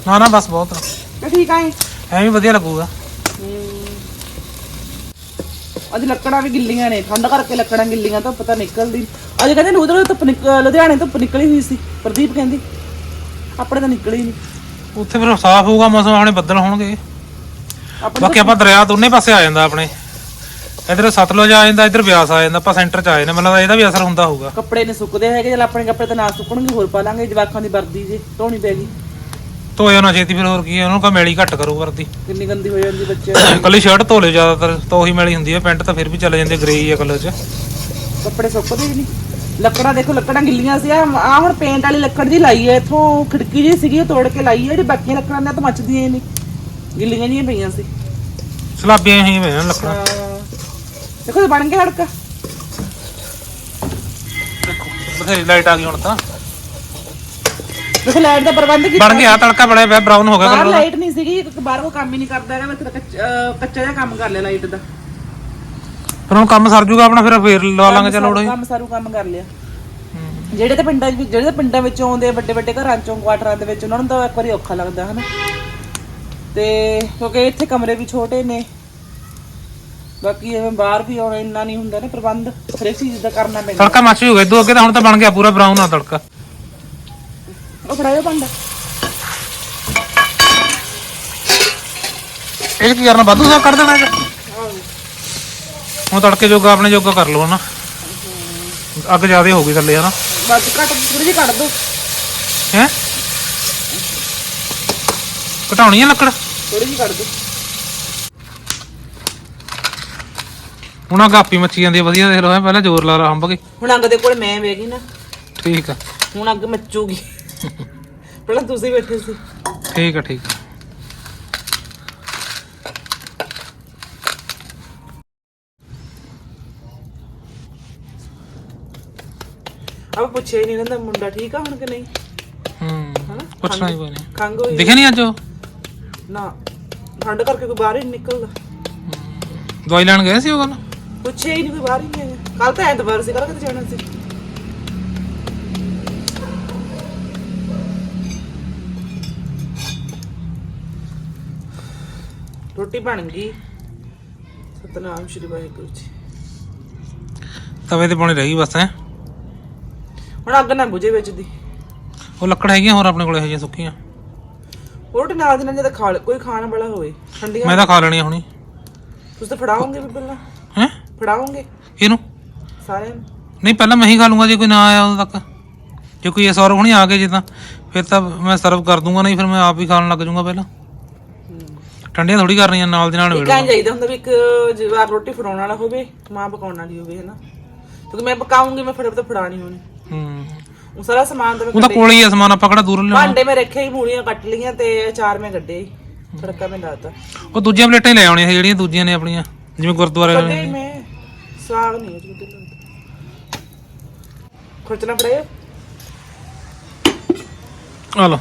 ਨਾ ਨਾ ਬਸ ਬਹੁਤ। ਆ। ਤੇ ਠੀਕ ਆ ਇਹ ਐਵੇਂ ਵਧੀਆ ਲੱਗੂਗਾ। ਅੱਜ ਲੱਕੜਾਂ ਵੀ ਗਿੱਲੀਆਂ ਨੇ ਠੰਡ ਕਰਕੇ ਲੱਕੜਾਂ ਗਿੱਲੀਆਂ ਤਾਂ ਪਤਾ ਨਿਕਲਦੀ ਅੱਜ ਕਹਿੰਦੇ ਨੇ ਉਧਰ ਧੁੱਪ ਨਿਕ- ਲੁਧਿਆਣੇ ਧੁੱਪ ਨਿਕਲੀ ਹੋਈ ਸੀ ਪ੍ਰਦੀਪ ਕਹਿੰਦੀ। ਆਪਣੇ ਤਾਂ ਨਿਕਲੀ ਨਹੀਂ। ਉੱਥੇ ਫਿਰ ਸਾਫ਼ ਹੋਊਗਾ ਮੌਸਮ ਆਪਣੇ ਬੱਦਲ ਹੋਣਗੇ। ਆਪਣੇ ਬਾਕੀ ਆਪਾਂ ਦਰਿਆ ਦੋਨੇ ਪਾਸੇ ਆ ਜਾਂਦਾ ਆਪਣੇ। ਇਧਰ ਸਤਲੁਜ ਆ ਜਾਂਦਾ ਇਧਰ ਬਿਆਸ ਆ ਜਾਂਦਾ ਆਪਾਂ ਸੈਂਟਰ 'ਚ ਆ ਜਾਂਦੇ ਮੈਨੂੰ ਲੱਗਦਾ ਇਹਦਾ ਵੀ ਅਸਰ ਹੁੰਦਾ ਹੋਊਗਾ। ਕੱਪੜੇ ਨੇ ਸੁੱਕਦੇ ਹੈਗੇ ਚਲ ਆਪਣੇ ਕੱਪੜੇ ਤਾਂ ਨਾ ਸੁੱਕਣਗੇ ਹੋਰ ਪਾ ਲਾਂਗੇ ਜਵਾਕਾਂ ਦੀ ਵਰਦੀ ਜੇ ਧੋਣੀ ਪੈ ਗਈ। ਧੋਏ ਨਾ ਛੇਤੀ ਫਿਰ ਹੋਰ ਕੀ ਹੈ ਉਹਨੂੰ ਕਾ ਮੈਲੀ ਘੱਟ ਕਰੂ ਵਰਦੀ। ਕਿੰਨੀ ਗੰਦੀ ਹੋ ਜਾਂਦੀ ਬੱਚੇ ਕੱਲੀ ਸ਼ਰਟ ਧੋ ਲਿਓ ਜ਼ਿਆਦਾਤਰ ਤਾਂ ਉਹੀ ਮੈਲੀ ਹੁੰਦੀ ਹੈ ਪੈਂਟ ਤਾਂ ਫਿਰ ਵੀ ਚੱਲ ਜਾਂਦੀ ਗ੍ਰੇ ਹੀ ਆ ਕਲਰ 'ਚ। ਕੱਪੜੇ ਸੁੱਕਦੇ ਹੀ ਨਹੀਂ। ਲੱਕੜਾਂ ਦੇਖੋ ਲੱਕੜਾਂ ਗਿੱਲੀਆਂ ਸੀ। ਆ ਹੁਣ ਪੇਂਟ ਵਾਲੀ ਲੱਕੜ ਦੀ ਲਾਈ ਹੈ ਇਥੋਂ ਖਿੜਕੀ ਜੀ ਸੀਗੀ ਉਹ ਤੋੜ ਕੇ ਲਾਈ ਹੈ ਜਿਹੜੀ ਬਾਕੀਆਂ ਲੱਕੜਾਂ ਨੇ ਤਾਂ ਮੱਚਦੀਆਂ ਹੀ ਨਹੀਂ। ਗਿੱਲੀਆਂ ਜੀਆਂ ਪਈਆਂ ਸੀ। ਸਲਾਬੀਆਂ ਹੀ ਪਈਆਂ ਲੱਕੜਾਂ। ਦੇਖੋ ਬਣ ਗਿਆ ਹੜਕਾ। ਦੇਖੋ ਬਥੇਰੀ ਲਾਈਟ ਆ ਗਈ ਹੁਣ ਤਾਂ। ਦੇਖੋ ਲਾਈਟ ਦਾ ਪ੍ਰਬੰਧ ਕੀਤਾ। ਬਣ ਗਿਆ ਤੜਕਾ ਬਣਿਆ ਪਿਆ ਬਰਾਊਨ ਹੋ ਗਿਆ ਬਾਹਰ ਲਾਈਟ ਨਹੀਂ ਸੀਗੀ ਬਾਹਰ ਕੋਈ ਕੰਮ ਹੀ ਨਹੀਂ ਕਰਦਾ ਹੈਗਾ ਮੈਂ ਕੱਚਾ ਜਿਹਾ ਕੰਮ ਕਰ ਲਿਆ ਲਾਈਟ ਦਾ। ਫਿਰ ਹੁਣ ਕੰਮ ਸਰ ਜੂਗਾ ਆਪਣਾ ਫਿਰ ਫੇਰ ਲਾ ਲਾਂਗੇ ਚਲੋ ਕੰਮ- ਕੰਮ ਸਾਰੂ ਕੰਮ ਕਰ ਲਿਆ। ਜਿਹੜੇ ਤਾਂ ਪਿੰਡਾਂ ਵਿੱਚ ਜਿਹੜੇ ਤਾਂ ਪਿੰਡਾਂ ਵਿੱਚੋਂ ਆਉਂਦੇ ਵੱਡੇ ਵੱਡੇ ਘਰਾਂ ਚੋਂ ਕੁਆਟਰਾਂ ਦੇ ਵਿੱਚ ਉਹਨਾਂ ਨੂੰ ਤਾਂ ਇੱਕ ਵਾਰੀ ਔਖਾ ਲੱਗਦਾ ਹਨਾ? ਤੇ ਕਿਉਂਕਿ ਇੱਥੇ ਕਮਰੇ ਵੀ ਛੋਟੇ ਨੇ। ਬਾਕੀ ਐਵੇਂ ਬਾਹਰ ਵੀ ਆਉਣਾ ਇੰਨਾ ਨਹੀਂ ਹੁੰਦਾ ਨਾ ਪ੍ਰਬੰਧ। ਹਰੇਕ ਚੀਜ਼ ਦਾ ਕਰਨਾ ਪੈਂਦਾ। ਤੜਕਾ ਮੱਚ ਜੂਗਾ ਇਦੋਂ ਅੱਗੇ ਤਾਂ ਹੁਣ ਤਾਂ ਬਣ ਗਿਆ ਪੂਰਾ ਬਰਾਊਨ ਆ ਤੜਕਾ। ਉਹ ਫੜਾਇਓ ਭਾਂਡਾ। ਇਹ ਕੀ ਕਰਨਾ? ਵਾਧੂ ਸਾਫ਼ ਕਰ ਦੇਣਾ ਹੈਗਾ ਹੁਣ ਤੜਕੇ ਜੋਗਾ ਆਪਣੇ ਜੋਗਾ ਕਰ ਲਓ ਨਾ ਅੱਗ ਜ਼ਿਆਦੇ ਹੋ ਗਈ ਥੱਲੇ ਹਨਾ। ਬਸ ਘੱਟ ਥੋੜੀ ਜਿਹੀ ਕੱਢ ਦੋ। ਹੈ? ਘਟਾਉਣੀ ਹੈ ਲੱਕੜ? ਥੋੜੀ ਜਿਹੀ ਕੱਢ ਦੋ। ਹੁਣ ਆ ਗਾਪੀ ਮੱਛੀ ਜਾਂਦੀ ਆ ਵਧੀਆ ਦੇਖ ਲਓ ਹੈਂ, ਪਹਿਲਾਂ ਜ਼ੋਰ ਲਾ ਲਾ ਹੰਬ ਕੇ। ਹੁਣ ਅੰਗ ਦੇ ਕੋਲ ਮੈਂ ਬਹਿ ਗਈ ਨਾ। ਠੀਕ ਆ। ਹੁਣ ਅੱਗ ਮੱਚੂਗੀ। ਪਹਿਲਾਂ ਤੁਸੀਂ ਬੈਠੇ ਸੀ। ਠੀਕ ਆ ਠੀਕ ਆ। ਆਪਾਂ ਪੁੱਛਿਆ ਹੀ ਨਹੀਂ ਇਹਨਾਂ ਦਾ ਮੁੰਡਾ ਠੀਕ ਆ ਹੁਣ ਕਿ ਨਹੀਂ? ਹੂੰ ਹਨਾ? ਪੁੱਛਣਾ ਹੀ ਪੈਣਾ ਖੰਗ ਹੋਈ ਦਿਖਿਆ ਨਹੀਂ ਅੱਜ ਉਹ? ਨਾ ਠੰਡ ਕਰਕੇ ਕੋਈ ਬਾਹਰ ਹੀ ਨਿਕਲਦਾ। ਦਵਾਈ ਲੈਣ ਗਏ ਸੀ ਉਹ ਗੱਲ ਪੁੱਛਿਆ ਹੀ ਨਹੀਂ ਕੋਈ ਬਾਹਰ ਹੀ ਨਹੀਂ ਕੱਲ ਤਾਂ ਐਤਵਾਰ ਸੀ ਕੱਲ ਕਿਤੇ ਜਾਣਾ ਸੀ? ਰੋਟੀ ਬਣ ਗਈ। ਸਤਨਾਮ ਸ਼੍ਰੀ ਵਾਹਿਗੁਰੂ ਜੀ। ਤਵੇ ਤੇ ਪਾਣੀ ਰਹੀ ਬਸ ਹੈ? ਹੁਣ ਅੱਗ ਨਾ ਬੁਝੇ ਵਿੱਚ ਦੀ। ਉਹ ਲੱਕੜ ਹੈਗੀਆਂ ਹੋਰ ਆਪਣੇ ਕੋਲ ਇਹੋ ਜਿਹੀਆਂ ਸੁੱਕੀਆਂ। ਰੋਟੀ ਨਾਲ ਦੀ ਨਾਲ ਜਦ ਖਾ ਕੋਈ ਖਾਣ ਵਾਲਾ ਹੋਵੇ ਠੰਡੀਆਂ ਮੈਂ ਤਾਂ ਖਾ ਲੈਣੀ ਆ ਹੁਣੀ। ਤੁਸੀਂ ਤਾਂ ਫੜਾਓਗੇ ਵੀ ਪਹਿਲਾਂ? ਹੈ? ਫੜਾਓਗੇ? ਇਹਨੂੰ ਸਾਰਿਆਂ ਨੂੰ। ਨਹੀਂ ਪਹਿਲਾਂ ਮੈਂ ਹੀ ਖਾ ਲੂੰਗਾ ਜੇ ਕੋਈ ਨਾ ਆਇਆ ਉਦੋਂ ਤੱਕ। ਜੇ ਕੋਈ ਸੌਰਵ ਹੁਣੀ ਆ ਗਏ ਜੇ ਤਾਂ ਫਿਰ ਤਾਂ ਮੈਂ ਸਰਵ ਕਰ ਦੂੰਗਾ ਨਹੀਂ ਫਿਰ ਮੈਂ ਆਪ ਹੀ ਖਾਣ ਲੱਗ ਜਾਊਂਗਾ ਪਹਿਲਾਂ। ਠੰਡੀਆਂ ਥੋੜੀ ਕਰਨੀਆਂ ਨਾਲ ਦੀ ਨਾਲ ਇੱਕ ਵੇੜ ਐਂ ਚਾਹੀਦਾ ਹੁੰਦਾ ਵੀ ਇੱਕ ਜਵਾਰ ਰੋਟੀ ਫੜਾਉਣ ਵਾਲਾ ਹੋਵੇ ਮਾਂ ਪਕਾਉਣ ਵਾਲੀ ਹੋਵੇ ਹੈਨਾ? ਕਿਉਂਕਿ ਮੈਂ ਪਕਾਉਂਗੀ ਮੈਂ ਫਟਾਫਟ ਫੜਾਣੀ ਹੋਣੀ। ਹੂੰ। ਉਹ ਸਾਰਾ ਸਮਾਨ ਤਾਂ ਮੈਂ ਉਹ ਤਾਂ ਕੋਲ ਹੀ ਆ ਸਮਾਨ ਆਪਾਂ ਕਿਹੜਾ ਦੂਰ ਲਿਆਉਣਾ? ਭਾਂਡੇ ਮੈਂ ਰੱਖੇ ਹੀ ਮੂਲੀਆਂ ਕੱਟ ਲਈਆਂ ਤੇ ਅਚਾਰ ਮੈਂ ਕੱਢੇ ਹੀ। ਤੜਕਾ ਮੈਂ ਲਾਤਾ। ਉਹ ਦੂਜੀਆਂ ਪਲੇਟਾਂ ਹੀ ਲੈ ਆਉਣੀਆਂ ਸੀ ਜਿਹੜੀਆਂ ਦੂਜੀਆਂ ਨੇ ਆਪਣੀਆਂ। ਜਿਵੇਂ ਗੁਰਦੁਆਰੇ ਕੱਢੇ ਵਾਲੀਆਂ ਹੀ ਮੈਂ। ਸਾਗ ਨਹੀਂ ਹੈ ਜੀ ਖਰਚਣਾ ਪੜਾਇਆ ਆ ਲਓ।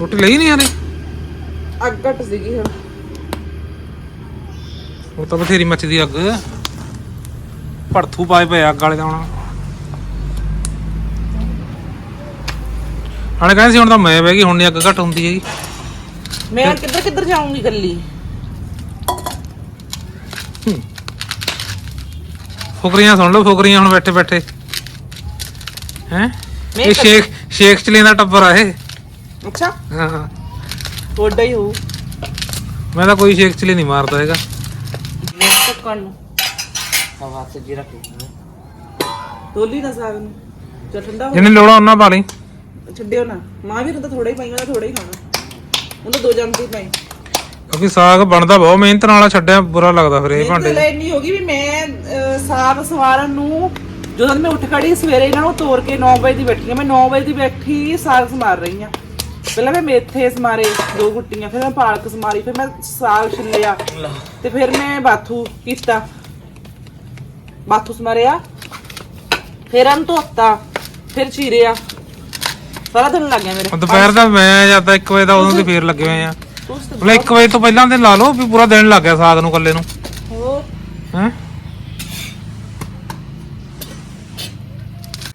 ਰੋਟੀ ਲਈ ਨਹੀਂ ਹਲੇ? ਅੱਗ ਘੱਟ ਸੀਗੀ ਹੁਣ। ਉਹ ਤਾਂ ਬਥੇਰੀ ਮੱਚਦੀ ਅੱਗ। ਭੜਥੂ ਪਾਏ ਪਏ ਅੱਗ ਵਾਲੇ ਦਾ ਹੁਣ। ਹਾਲੇ ਕਹਿੰਦੇ ਸੀ ਹੁਣ ਤਾਂ ਮੈਂ ਬਹਿ ਗਈ ਹੁਣ ਨਹੀਂ ਅੱਗ ਘੱਟ ਹੁੰਦੀ ਹੈਗੀ। ਮੈਂ ਹੁਣ ਕਿੱਧਰ ਕਿੱਧਰ ਜਾਊਂਗੀ ਗੱਲੀ ਫੁਕਰੀਆਂ ਸੁਣ ਲਓ ਫੁਕਰੀਆਂ ਹੁਣ ਬੈਠੇ ਬੈਠੇ। ਹੈ? ਇਹ ਸ਼ੇਖ ਸ਼ੇਖ ਚਲੇ ਦਾ ਟੱਬਰ ਆ ਇਹ। ਅੱਛਾ। ਹਾਂ। ਹਾਂ ਤੁਹਾਡਾ ਹੀ ਹੋਊ। ਮੈਂ ਤਾਂ ਕੋਈ ਸ਼ੇਖ ਚਲੇ ਨਹੀਂ ਮਾਰਦਾ ਹੈਗਾ। ਮੈਂ ਪਕਾਉਣ ਨੂੰ ਹਵਾ ਤੇ ਜੀ ਰੱਖੋ ਦੋਲੀ ਨਾ ਸਾਗ ਨੂੰ ਚਲ ਠੰਡਾ ਹੋ ਜਿੰਨੇ ਲੋੜਾ ਉਹਨਾਂ ਪਾ ਲਈ ਛੱਡਿਓ ਨਾ। ਮਾਂ ਵੀ ਤਾਂ ਥੋੜਾ ਹੀ ਪਾਈਆਂ ਤਾਂ ਥੋੜਾ ਹੀ ਖਾਣਾ। ਉਹਨੂੰ ਦੋ ਚਮਚੇ ਪਾਈ। ਕਿਉਂਕਿ ਸਾਗ ਬਣਦਾ ਬਹੁਤ ਮਿਹਨਤ ਨਾਲ ਆ, ਛੱਡਿਆ ਬੁਰਾ ਲੱਗਦਾ ਫਿਰ ਇਹ ਭਾਂਡੇ ਤਾਂ ਇੰਨੀ ਹੋ ਗਈ ਵੀ ਮੈਂ ਅਹ, ਸਾਗ ਸਵਾਰਨ ਨੂੰ ਜਦੋਂ ਮੈਂ ਉੱਠ ਖੜੀ ਸਵੇਰੇ ਇਹਨਾਂ ਨੂੰ ਤੋੜ ਕੇ 9 ਵਜੇ ਦੀ ਬੈਠੀ ਹਾਂ। ਮੈਂ 9 ਵਜੇ ਦੀ ਬੈਠੀ ਸਾਗ ਸਮਾਰ ਰਹੀ ਹਾਂ। ਪਹਿਲਾਂ ਮੈਂ ਮੇਥੇ ਸਮਾਰੇ ਦੋ ਗੁੱਟੀਆਂ ਫਿਰ ਮੈਂ ਪਾਲਕ ਸਮਾਰੀ ਫਿਰ ਮੈਂ ਸਾਗ ਛਿੱਲਿਆ। ਤੇ ਫਿਰ ਮੈਂ ਬਾਥੂ ਕੀਤਾ। ਬਾਥੂ ਸਮਾਰਿਆ ਫਿਰ ਇਹਨੂੰ ਧੋਤਾ ਫਿਰ ਚੀਰਿਆ ਸਾਰਾ ਦਿਨ ਲੱਗ ਗਿਆ ਮੇਰੇ। ਦੁਪਹਿਰ ਦਾ ਮੈਂ ਜਾਂਦਾ 1 ਵਜੇ ਦਾ ਉਦੋਂ ਤੇ ਫੇਰ ਲੱਗੇ ਹੋਏ ਆ। ਮਤਲਬ 1 ਵਜੇ ਤੋਂ ਪਹਿਲਾਂ ਤੇ ਲਾ ਲਓ ਵੀ ਪੂਰਾ ਦਿਨ ਲੱਗ ਗਿਆ ਸਾਗ ਨੂੰ ਕੱਲੇ ਨੂੰ। ਹੋਰ? ਹੈ?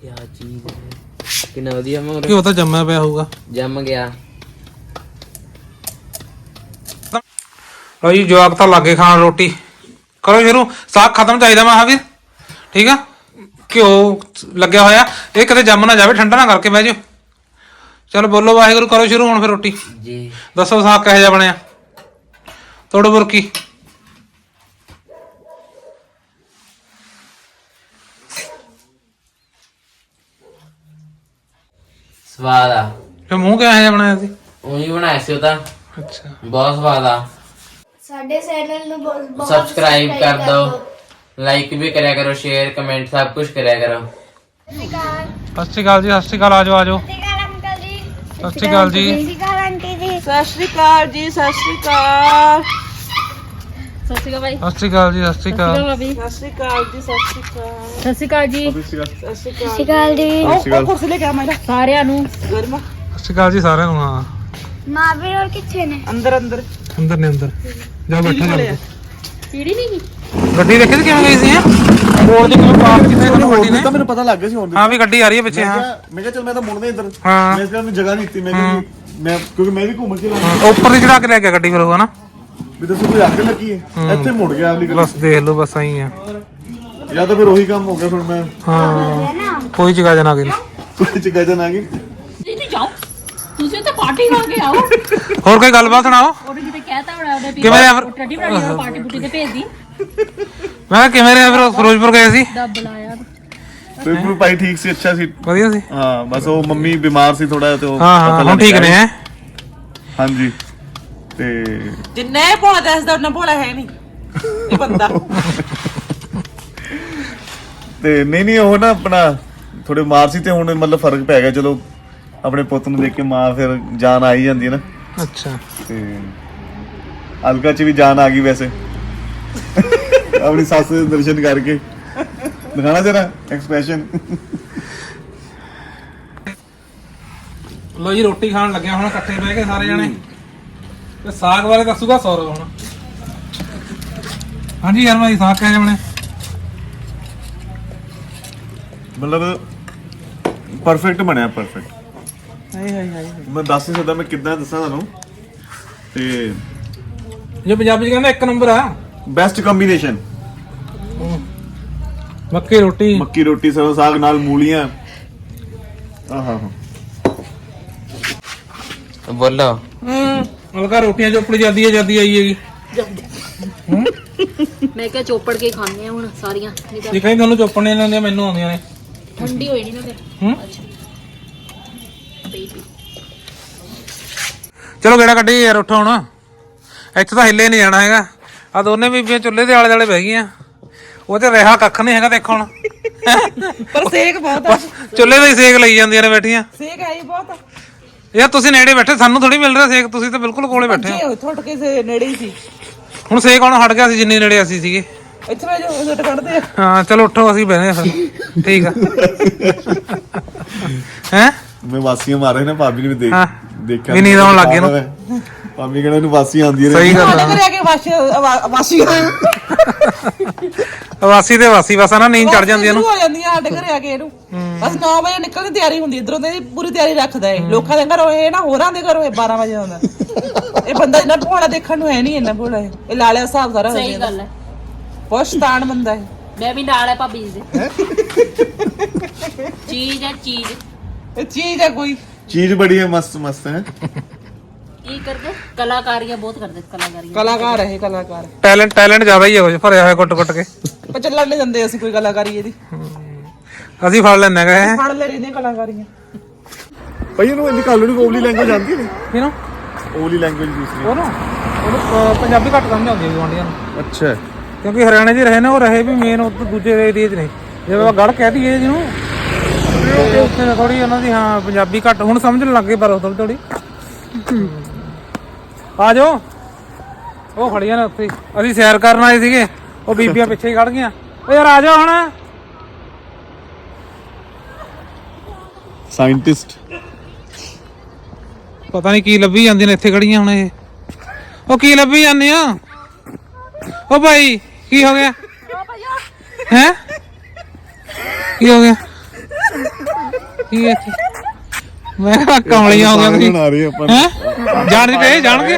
ਕੀ ਚੀਜ਼ ਹੈ? ਕਿੰਨਾ ਵਧੀਆ ਮਗਰ। ਘਿਓ ਤਾਂ ਜੰਮਿਆ ਪਿਆ ਹੋਊਗਾ। ਜੰਮ ਗਿਆ। ਲਓ ਜੀ ਜਵਾਕ ਤਾਂ ਲੱਗੇ ਖਾਣ ਰੋਟੀ। ਕਰੋ ਸ਼ੁਰੂ। ਸਾਗ ਖਤਮ ਚਾਹੀਦਾ ਮਹਾਵੀਰ। ਠੀਕ ਆ? ਘਿਓ ਲੱਗਿਆ ਹੋਇਆ। ਇਹ ਕਦੇ ਜੰਮ ਨਾ ਜਾਵੇ ਠੰਡਾ ਨਾ ਕਰਕੇ ਬਹਿ ਜਾਓ। ਚਲ ਬੋਲੋ ਵਾਹਿਗੁਰੂ ਕਰੋ ਸ਼ੁਰੂ ਹੁਣ ਫਿਰ ਰੋਟੀ। ਜੀ। ਦੱਸੋ ਸਾਗ ਕਿਹੋ ਜਿਹਾ ਬਣਿਆ? ਤੋੜੋ ਬੁਰਕੀ। ਸਵਾਦ ਆ। ਤੇ ਮੂੰਹ ਕਿਹੋ ਜਿਹਾ ਬਣਾਇਆ ਸੀ? ਉਹੀ ਬਣਾਇਆ ਸੀ ਉਹ ਤਾਂ। ਅੱਛਾ। ਬਹੁਤ ਸਵਾਦ ਆ। ਸਾਡੇ ਚੈਨਲ ਨੂੰ ਬਹੁਤ ਬਹੁਤ ਸਬਸਕ੍ਰਾਈਬ ਕਰ ਦਿਓ। ਲਾਈਕ ਵੀ ਕਰਿਆ ਕਰੋ ਸ਼ੇਅਰ ਕਮੈਂਟ ਸਭ ਕੁਝ ਕਰਿਆ ਕਰੋ ਸਤਿ ਸ਼੍ਰੀ ਅਕਾਲ ਜੀ ਸਤਿ ਸ਼੍ਰੀ ਅਕਾਲ ਆਜੋ ਆਜੋ ਅੰਕਲ ਜੀ ਸਤਿ ਸ਼੍ਰੀ ਅਕਾਲ ਜੀ ਸਤਿ ਸ਼੍ਰੀ ਅਕਾਲ ਜੀ ਸਤਿ ਸ਼੍ਰੀ ਅਕਾਲ ਜੀ ਸਤਿ ਸ਼੍ਰੀ ਅਕਾਲ ਸਤਿ ਸ਼੍ਰੀ ਅਕਾਲ ਜੀ ਸਤਿ ਸ਼੍ਰੀ ਅਕਾਲ ਸਤਿ ਸ਼੍ਰੀ ਅਕਾਲ ਜੀ ਸਤਿ ਸ਼੍ਰੀ ਅਕਾਲ ਸਤਿ ਸ਼੍ਰੀ ਅਕਾਲ ਜੀ ਸਤਿ ਸ਼੍ਰੀ ਅਕਾਲ ਜੀ ਉਹ ਕੁਰਸੀ ਲੈ ਕੇ ਆ ਮੇਰਾ ਸਾਰਿਆਂ ਨੂੰ ਗਰਮਾ ਸਤਿ ਸ਼੍ਰੀ ਅਕਾਲ ਜੀ ਸਾਰਿਆਂ ਨੂੰ ਹਾਂ ਮਾਵੀਰ ਹੋਰ ਕਿੱਥੇ ਨੇ ਅੰਦਰ ਅੰਦਰ ਅੰਦਰ ਨੇ ਅੰਦਰ ਜਾ ਬੈਠੋ ਜਾ ਚੀੜੀ ਨਹੀਂ ਗਈ ਗੱਡੀ ਦੇਖੀ ਸੀ ਕਿਵੇਂ ਗਈ ਸੀ? ਹੈਂ? ਰੋਡ ਤੇ ਕਿਵੇਂ ਪਾਰਕ ਕੀਤੀ ਤੁਹਾਨੂੰ ਗੱਡੀ ਨੇ? ਤਾਂ ਮੈਨੂੰ ਪਤਾ ਲੱਗ ਗਿਆ ਸੀ ਹੁਣ ਹਾਂ ਵੀ ਗੱਡੀ ਆ ਰਹੀ ਹੈ ਪਿੱਛੇ। ਮੈਂ ਹਾਂ ਕਿਹਾ ਮੈਂ ਕਿਹਾ ਚੱਲ ਮੈਂ ਤਾਂ ਮੁੜਨਾ ਇੱਧਰ। ਹਾਂ। ਮੈਂ ਇਸ ਨੂੰ ਜਗ੍ਹਾ ਨਹੀਂ ਦਿੱਤੀ ਮੈਂ ਮੈਂ ਕਿਉਂਕਿ ਮੈਂ ਵੀ ਘੁੰਮ ਕੇ ਲਾਉਣਾ ਹਾਂ, ਉੱਪਰ ਦੀ ਚੜਾ ਕੇ ਲੈ ਗਿਆ ਗੱਡੀ ਫਿਰ ਉਹ ਹਨਾ? ਵੀ ਦੱਸੋ ਕੋਈ ਅੱਗ ਲੱਗੀ ਹੈ? ਇੱਥੇ ਮੁੜ ਗਿਆ ਅਗਲੀ ਬਸ ਦੇਖ ਲਓ ਬਸ ਆਈ ਆ। ਗੱਡੀ ਜਾਂ ਤਾਂ ਫਿਰ ਉਹੀ ਕੰਮ ਹੋ ਗਿਆ ਫਿਰ ਮੈਂ। ਹਾਂ ਕੋਈ ਜਗ੍ਹਾ ਜਨਾ ਗਈ। ਕੋਈ ਗਜਨ ਆ ਗਈ। ਨਹੀਂ ਜਾਓ। ਤੁਸੀਂ ਤਾਂ ਪਾਰਟੀ ਲਾ ਕੇ ਆਓ। ਹੋਰ ਕੋਈ ਗੱਲਬਾਤ ਸੁਣਾਓ? ਉਹਨੇ ਕਿਤੇ ਕਹਿਤਾ ਹੋਣਾ ਉਹਦੇ ਵੀ ਕਿਵੇਂ ਬਣਾਣੀ ਪਾਰਟੀ ਬੁੱਟੀ ਤੇ ਭੇਜਦੀ। ਮੈਂ ਕਿਹਾ ਕਿਵੇਂ ਰਿਹਾ ਫਿਰ ਫਿਰੋਜ਼ਪੁਰ ਗਏ ਸੀ? ਦੱਬ ਬੁਲਾਇਆ ਫਿਰ ਗੁਰੂ ਭਾਈ ਠੀਕ ਸੀ ਅੱਛਾ ਸੀ। ਵਧੀਆ ਸੀ? ਹਾਂ ਬਸ ਉਹ ਮੰਮੀ ਬਿਮਾਰ ਸੀ ਥੋੜਾ ਤੇ ਉਹ ਹਾਂ ਹਾਂ ਹੁਣ ਠੀਕ ਨੇ। ਹੈਂ? ਹਾਂਜੀ। ਤੇ ਜਿੰਨੇ ਭੋਲਾ ਦੱਸਦਾ ਉਹਨਾਂ ਭੋਲਾ ਹੈ ਨਹੀਂ। ਇਹ ਬੰਦਾ। ਤੇ ਨਹੀਂ ਨਹੀਂ ਉਹ ਨਾ ਆਪਣਾ ਥੋੜੇ ਮਾਰ ਸੀ ਤੇ ਹੁਣ ਮਤਲਬ ਫ਼ਰਕ ਪੈ ਗਿਆ ਚਲੋ ਆਪਣੇ ਪੁੱਤ ਨੂੰ ਦੇਖ ਕੇ ਮਾਂ ਫਿਰ ਜਾਨ ਆ ਹੀ ਜਾਂਦੀ ਹੈ ਨਾ। ਅੱਛਾ। ਤੇ ਅਲਗਾ ਚ ਵੀ ਜਾਨ ਆ ਗਈ ਵੈਸੇ। ਆਪਣੀ ਸੱਸ ਦੇ ਦਰਸ਼ਨ ਕਰਕੇ। ਦਿਖਾਣਾ ਜਰਾ ਐਕਸਪ੍ਰੈਸ਼ਨ ਲੋ ਜੀ ਰੋਟੀ ਖਾਣ ਲੱਗਿਆ ਹੁਣ ਇਕੱਠੇ ਬਹਿ ਕੇ ਸਾਰੇ ਜਣੇ। ਤੇ ਸਾਗ ਬਾਰੇ ਦੱਸੂਗਾ ਸੌਰਵ ਹੁਣ। ਹਾਂਜੀ ਯਾਰ ਮੈਂ ਸਾਗ ਕਹਿ ਜਾਣੇ ਮਤਲਬ ਪਰਫੈਕਟ ਬਣਿਆ ਪਰਫੈਕਟ ਹਾਏ ਹਾਏ ਹਾਏ। ਮੈਂ ਦੱਸ ਨਹੀਂ ਸਕਦਾ ਮੈਂ ਕਿੱਦਾਂ ਦੱਸਾਂ ਤੁਹਾਨੂੰ। ਤੇ ਜੇ ਪੰਜਾਬੀ ਚ ਕਹਿੰਦਾ ਇੱਕ ਨੰਬਰ ਆ। ਬੈਸਟ ਕੰਬੀਨੇਸ਼ਨ ਮੱਕੀ ਰੋਟੀ। ਮੱਕੀ ਰੋਟੀ ਸਰੋਂ ਸਾਗ ਨਾਲ ਮੂਲੀਆਂ। ਆਹਾ ਬੋਲੋ ਹੂੰ। ਹਲਕਾ ਰੋਟੀਆਂ ਚੋਪੜੀ ਜਾਂਦੀ ਹੈ ਜਾਂਦੀ ਆਈ ਹੈਗੀ। ਮੈਂ ਕਿਹਾ ਚੋਪੜ ਕੇ ਖਾਣੇ ਆ ਹੁਣ ਸਾਰੀਆਂ। ਨਹੀਂ ਤਾਂ ਕਹਿੰਦੇ ਤੁਹਾਨੂੰ ਚੋਪਣੇ ਲੈਂਦੇ ਮੈਨੂੰ ਆਉਂਦੀਆਂ ਨੇ। ਠੰਡੀ ਹੋਈ ਨਹੀਂ ਨਾ ਫਿਰ। ਹੂੰ। ਬੇਬੀ ਚਲੋ ਗੇੜਾ ਕੱਢੀ ਯਾਰ ਉੱਠੋ ਹੁਣ। ਇੱਥੇ ਤਾਂ ਹਿੱਲੇ ਨਹੀਂ ਜਾਣਾ ਹੈਗਾ। ਆ ਦੋਨੇ ਬੀਬੀਆਂ ਚੁੱਲ੍ਹੇ ਦੇ ਆਲੇ ਦੁਆਲੇ ਬਹਿ ਗਈਆਂ। ਉਹ ਤੇ ਰਿਹਾ ਕੱਖ ਨਹੀਂ ਹੈਗਾ ਦੇਖੋ ਹੁਣ। ਪਰ ਸੇਕ ਬਹੁਤ ਆ। ਚੁੱਲ੍ਹੇ ਦਾ ਹੀ ਸੇਕ ਲਈ ਜਾਂਦੀਆਂ ਨੇ ਬੈਠੀਆਂ। ਸੇਕ ਹੈ ਹੀ ਬਹੁਤ। ਯਾਰ ਤੁਸੀਂ ਨੇੜੇ ਬੈਠੇ ਸਾਨੂੰ ਥੋੜੀ ਮਿਲ ਰਿਹਾ ਸੇਕ ਤੁਸੀਂ ਤਾਂ ਬਿਲਕੁਲ ਕੋਲੇ ਬੈਠੇ ਹੋ। ਥੋੜ ਕੇ ਸੇ ਨੇੜੇ ਹੀ ਸੀ। ਹੁਣ ਸੇਕ ਹੁਣ ਹਟ ਗਿਆ ਸੀ ਜਿੰਨੇ ਨੇੜੇ ਅਸੀਂ ਸੀਗੇ। ਇੱਥੇ ਮੈਂ ਜੋ ਸੁੱਟ ਕੱਢਦੇ ਆ। ਹਾਂ ਚਲੋ ਉੱਠੋ ਅਸੀਂ ਬਹਿਨੇ ਆ ਫਿਰ। ਠੀਕ ਆ। ਹੈ? ਮੈਂ ਵਾਸੀਆਂ ਮਾਰ ਰਹੇ ਨੇ ਭਾਬੀ ਨੇ ਵੀ ਦੇਖ। ਦੇਖਿਆ ਵੀ ਨੀਂਦ ਆਉਣ ਲੱਗ ਗਈ ਇਹਨੂੰ। ਭਾਬੀ ਕਹਿੰਦਾ ਇਹਨੂੰ ਵਾਸੀਆਂ ਆਉਂਦੀਆਂ ਨੇ ਸਹੀ ਗੱਲ ਸਾਡੇ ਆ ਘਰੇ ਆ ਕੇ ਵਾਸ਼ ਵਾ- ਵਾਸ਼ੀ ਵਾਸੀ ਤੇ ਵਾਸੀ ਬਸ ਆ ਨਾ ਨੀਂਦ ਚੜ ਜਾਂਦੀ ਇਹਨੂੰ ਹੋ ਜਾਂਦੀਆਂ ਸਾਡੇ ਘਰੇ ਆ ਕੇ ਇਹਨੂੰ। ਬਸ 9 ਵਜੇ ਨਿਕਲਣ ਦੀ ਤਿਆਰੀ ਹੁੰਦੀ ਇਧਰੋਂ ਤੇ ਪੂਰੀ ਤਿਆਰੀ ਰੱਖਦਾ ਹੈ ਲੋਕਾਂ ਦੇ ਘਰੋਂ ਇਹ ਨਾ ਹੋਰਾਂ ਦੇ ਘਰੋਂ ਇਹ 12 ਵਜੇ ਆਉਂਦਾ। ਇਹ ਬੰਦਾ ਇੰਨਾ ਭੋਲਾ ਦੇਖਣ ਨੂੰ ਹੈ ਨਹੀਂ ਇੰਨਾ ਭੋਲਾ ਇਹ ਇਹ ਲਾਲਿਆ ਹਿਸਾਬ ਸਾਰਾ ਹੋ ਸਹੀ ਜਾਂਦਾ। ਗੱਲ ਹੈ। ਬਹੁਤ ਸ਼ੈਤਾਨ ਬੰਦਾ ਹੈ ਮੈਂ ਵੀ ਨਾਲ ਹੈ ਭਾਬੀ ਜੀ ਦੇ। ਚੀਜ਼ ਹੈ ਚੀਜ਼। ਇਹ ਚੀਜ਼ ਹੈ ਕੋਈ। ਚੀਜ਼ ਬੜੀ ਹੈ ਮਸਤ ਮਸਤ ਹੈ। ਕੀ ਕਰਦੇ? ਕਲਾਕਾਰੀਆਂ ਬਹੁਤ ਕਰਦੇ ਕਲਾਕਾਰੀਆਂ। ਕਲਾਕਾਰ ਹੈ ਇਹ ਕਲਾਕਾਰ। ਟੈਲੈਂਟ ਟੈਲੈਂਟ ਜ਼ਿਆਦਾ ਹੀ ਹੈ ਕੁਝ ਭਰਿਆ ਹੋਇਆ ਕੁੱਟ ਕੁੱਟ ਕੇ। ਪਰ ਚੱਲਣ ਨਹੀਂ ਦਿੰਦੇ ਅਸੀਂ ਕੋਈ ਕਲਾਕਾਰੀ ਇਹਦੀ। ਅਸੀਂ ਫੜ ਲੈਣੇ ਗਏ ਫੜ ਲੈ ਰਹੀਆਂ ਕਲਾਕਾਰੀਆਂ। ਭਾਈ ਇਹਨੂੰ ਇਹਦੀ ਕਾਲੂ ਨੂੰ ਓਵਲੀ ਲੈਂਗੁਏਜ ਆਉਂਦੀ ਹੈ ਕਿਨੂੰ ਓਵਲੀ ਲੈਂਗੁਏਜ ਦੂਸਰੀ ਉਹਨੂੰ? ਉਹਨੂੰ ਅਹ, ਪੰਜਾਬੀ ਘੱਟ ਸਮਝ ਆਉਂਦੀ ਹੈ ਨੂੰ। ਅੱਛਾ। ਕਿਉਂਕਿ ਹਰਿਆਣੇ 'ਚ ਰਹੇ ਨੇ ਉਹ ਰਹੇ ਵੀ ਮੇਨ ਉਹ ਦੂਜੇ ਏਰੀਏ 'ਚ ਨਹੀਂ ਜੇ ਆਪਾਂ ਗੜ ਕਹਿ ਦਈਏ ਜਿਹਨੂੰ ਤੇ ਉੱਥੇ ਥੋੜੀ ਉਹਨਾਂ ਦੀ ਹਾਂ ਪੰਜਾਬੀ ਘੱਟ। ਹੁਣ ਸਮਝਣ ਲੱਗ ਗਏ ਪਰ ਥੋੜੀ ਥੋੜੀ ਆ ਜਾਓ। ਉਹ ਖੜੀਆਂ ਨੇ ਉੱਥੇ ਹੀ। ਅਸੀਂ ਸੈਰ ਕਰਨ ਆਏ ਸੀਗੇ। ਉਹ ਬੀਬੀਆਂ ਪਿੱਛੇ ਹੀ ਖੜ ਗਈਆਂ। ਓ ਯਾਰ ਆ ਜਾਓ ਹੁਣ। ਸਾਇੰਟਿਸਟ ਪਤਾ ਨਹੀਂ ਕੀ ਲੱਭੀ ਜਾਂਦੀਆਂ ਨੇ ਇੱਥੇ ਖੜੀਆਂ ਹੁਣ ਇਹ। ਉਹ ਕੀ ਲੱਭੀ ਜਾਂਦੀਆਂ ਓ ਭਾਈ ਕੀ ਹੋ ਗਿਆ? ਹੈ? ਕੀ ਹੋ ਗਿਆ? ਕੀ ਹੈ ਇੱਥੇ? ਮੈਂ ਕਿਹਾ ਕਮਲੀਆਂ ਹੋ ਗਈਆਂ ਤੁਸੀਂ। ਬਣਾ ਰਹੇ ਆਪਾਂ ਹੈ? ਜਾਣ ਕੇ ਜਾਣ ਕੇ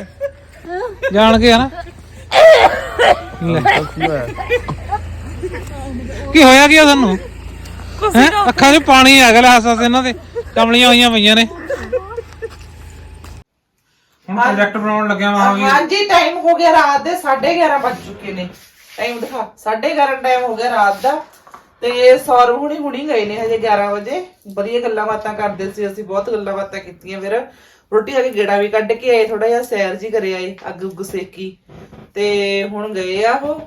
ਜਾਣ ਕੇ ਹਨਾ। ਕੀ ਹੋਇਆ ਕੀ ਆ ਤੁਹਾਨੂੰ? ਹੈ? ਅੱਖਾਂ 'ਚ ਪਾਣੀ ਆ ਗਿਆ ਲੈ ਆਸ ਇਹਨਾਂ ਦੇ। ਕਮਲੀਆਂ ਹੋਈਆਂ ਪਈਆਂ ਨੇ। ਹੁਣ ਪ੍ਰੋਜੈਕਟ ਬਣਾਉਣ ਲੱਗਿਆ ਵਾ। ਹਾਂਜੀ ਟਾਈਮ ਹੋ ਗਿਆ ਰਾਤ ਦੇ 11:30 ਵੱਜ ਚੁੱਕੇ ਨੇ। ਟਾਈਮ ਦਿਖਾ 11:30 ਟਾਈਮ ਹੋ ਗਿਆ ਰਾਤ ਦਾ। ਤੇ ਸੌਰਵ ਹੁਣੀ ਹੁਣੀ ਗਏ ਨੇ ਹਜੇ 11 ਵਜੇ। ਵਧੀਆ ਗੱਲਾਂ ਬਾਤਾਂ ਕਰਦੇ ਸੀ ਅਸੀਂ ਬਹੁਤ ਗੱਲਾਂ ਬਾਤਾਂ ਕੀਤੀਆਂ ਫਿਰ। ਰੋਟੀ ਆ ਕੇ ਗੇੜਾ ਵੀ ਕੱਢ ਕੇ ਆਏ ਥੋੜਾ ਜਿਹਾ ਸੈਰ ਜੀ ਕਰੇ ਆਏ ਅੱਗ ਉੱਗ ਸੇਕੀ। ਤੇ ਹੁਣ ਗਏ ਆ ਉਹ।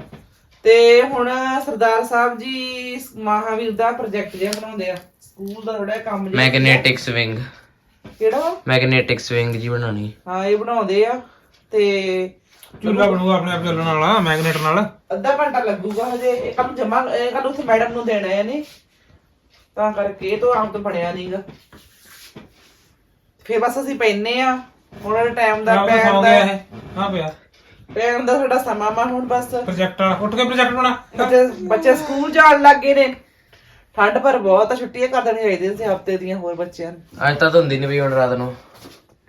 ਤੇ ਹੁਣ ਸਰਦਾਰ ਸਾਹਿਬ ਜੀ ਮਹਾਵੀਰ ਦਾ ਪ੍ਰੋਜੈਕਟ ਜਿਹਾ ਬਣਾਉਂਦੇ ਆ। ਸਕੂਲ ਦਾ ਥੋੜਾ ਕੰਮ ਜਿਹਾ ਮੈਗਨੇਟਿਕ ਸਵਿੰਗ ਕਿਹੜਾ? ਮੈਗਨੇਟਿਕ ਸਵਿੰਗ ਜੀ ਬਣਾਉਣੀ। ਹਾਂ ਇਹ ਬਣਾਉਂਦੇ ਆ। ਤੇ ਝੂਲਾ ਬਣੂਗਾ ਆਪਣੇ ਆਪ ਚੱਲਣ ਵਾਲਾ ਮੈਗਨੇਟ ਨਾਲ। ਅੱਧਾ ਘੰਟਾ ਲੱਗੂਗਾ ਹਜੇ ਇਹ ਕੰਮ ਜਮਾ ਇਹ ਕੱਲ ਉੱਥੇ ਮੈਡਮ ਨੂੰ ਦੇਣਾ ਹੈ ਨਹੀਂ ਤਾਂ ਕਰਕੇ ਇਹ ਤੋਂ ਆਮ ਤੋਂ ਬਣਿਆ ਨਹੀਂਗਾ ਫੇਰ ਬਸ ਅਸੀਂ ਪੈਨੇ ਆ ਹੁਣ ਟਾਈਮ ਦਾ ਪੈਣ ਸੌ ਦਾ ਗਿਆ ਇਹ। ਹਾਂ ਪਿਆ। ਪੈਣ ਦਾ ਸਾਡਾ ਸਮਾਂ ਮਾ ਹੁਣ ਬਸ। ਪ੍ਰੋਜੈਕਟ ਉੱਠ ਕੇ ਪ੍ਰੋਜੈਕਟ ਬਣਾ। ਬੱਚੇ ਬੱਚੇ ਸਕੂਲ ਜਾਣ ਲੱਗ ਗਏ ਨੇ। ਠੰਡ ਪਰ ਬਹੁਤ ਆ ਛੁੱਟੀਆਂ ਕਰ ਦੇਣੀਆਂ ਚਾਹੀਦੀਆਂ ਸੀ ਹਫ਼ਤੇ ਦੀਆਂ ਹੋਰ ਬੱਚਿਆਂ ਨੂੰ। ਅੱਜ ਤਾਂ ਧੁੰਦੀ ਨਹੀਂ ਪਈ ਹੁਣ ਰਾਤ ਨੂੰ।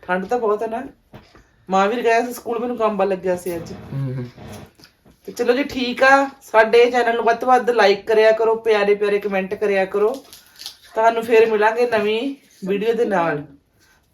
ਠੰਡ ਤਾਂ ਬਹੁਤ ਹੈ ਨਾ। ਮਾਂ ਵੀ ਗਿਆ ਸੀ ਸਕੂਲ ਮੈਨੂੰ ਕੰਮ ਬਾ ਲੱਗਿਆ ਸੀ ਅੱਜ। ਤੇ ਚਲੋ ਜੀ ਠੀਕ ਆ। ਸਾਡੇ ਚੈਨਲ ਨੂੰ ਵੱਧ ਤੋਂ ਵੱਧ ਲਾਈਕ ਕਰਿਆ ਕਰੋ ਪਿਆਰੇ ਪਿਆਰੇ ਕਮੈਂਟ ਕਰਿਆ ਕਰੋ। ਤੁਹਾਨੂੰ ਫੇਰ ਮਿਲਾਂਗੇ ਨਵੀਂ ਵੀਡੀਓ ਦੇ ਨਾਲ।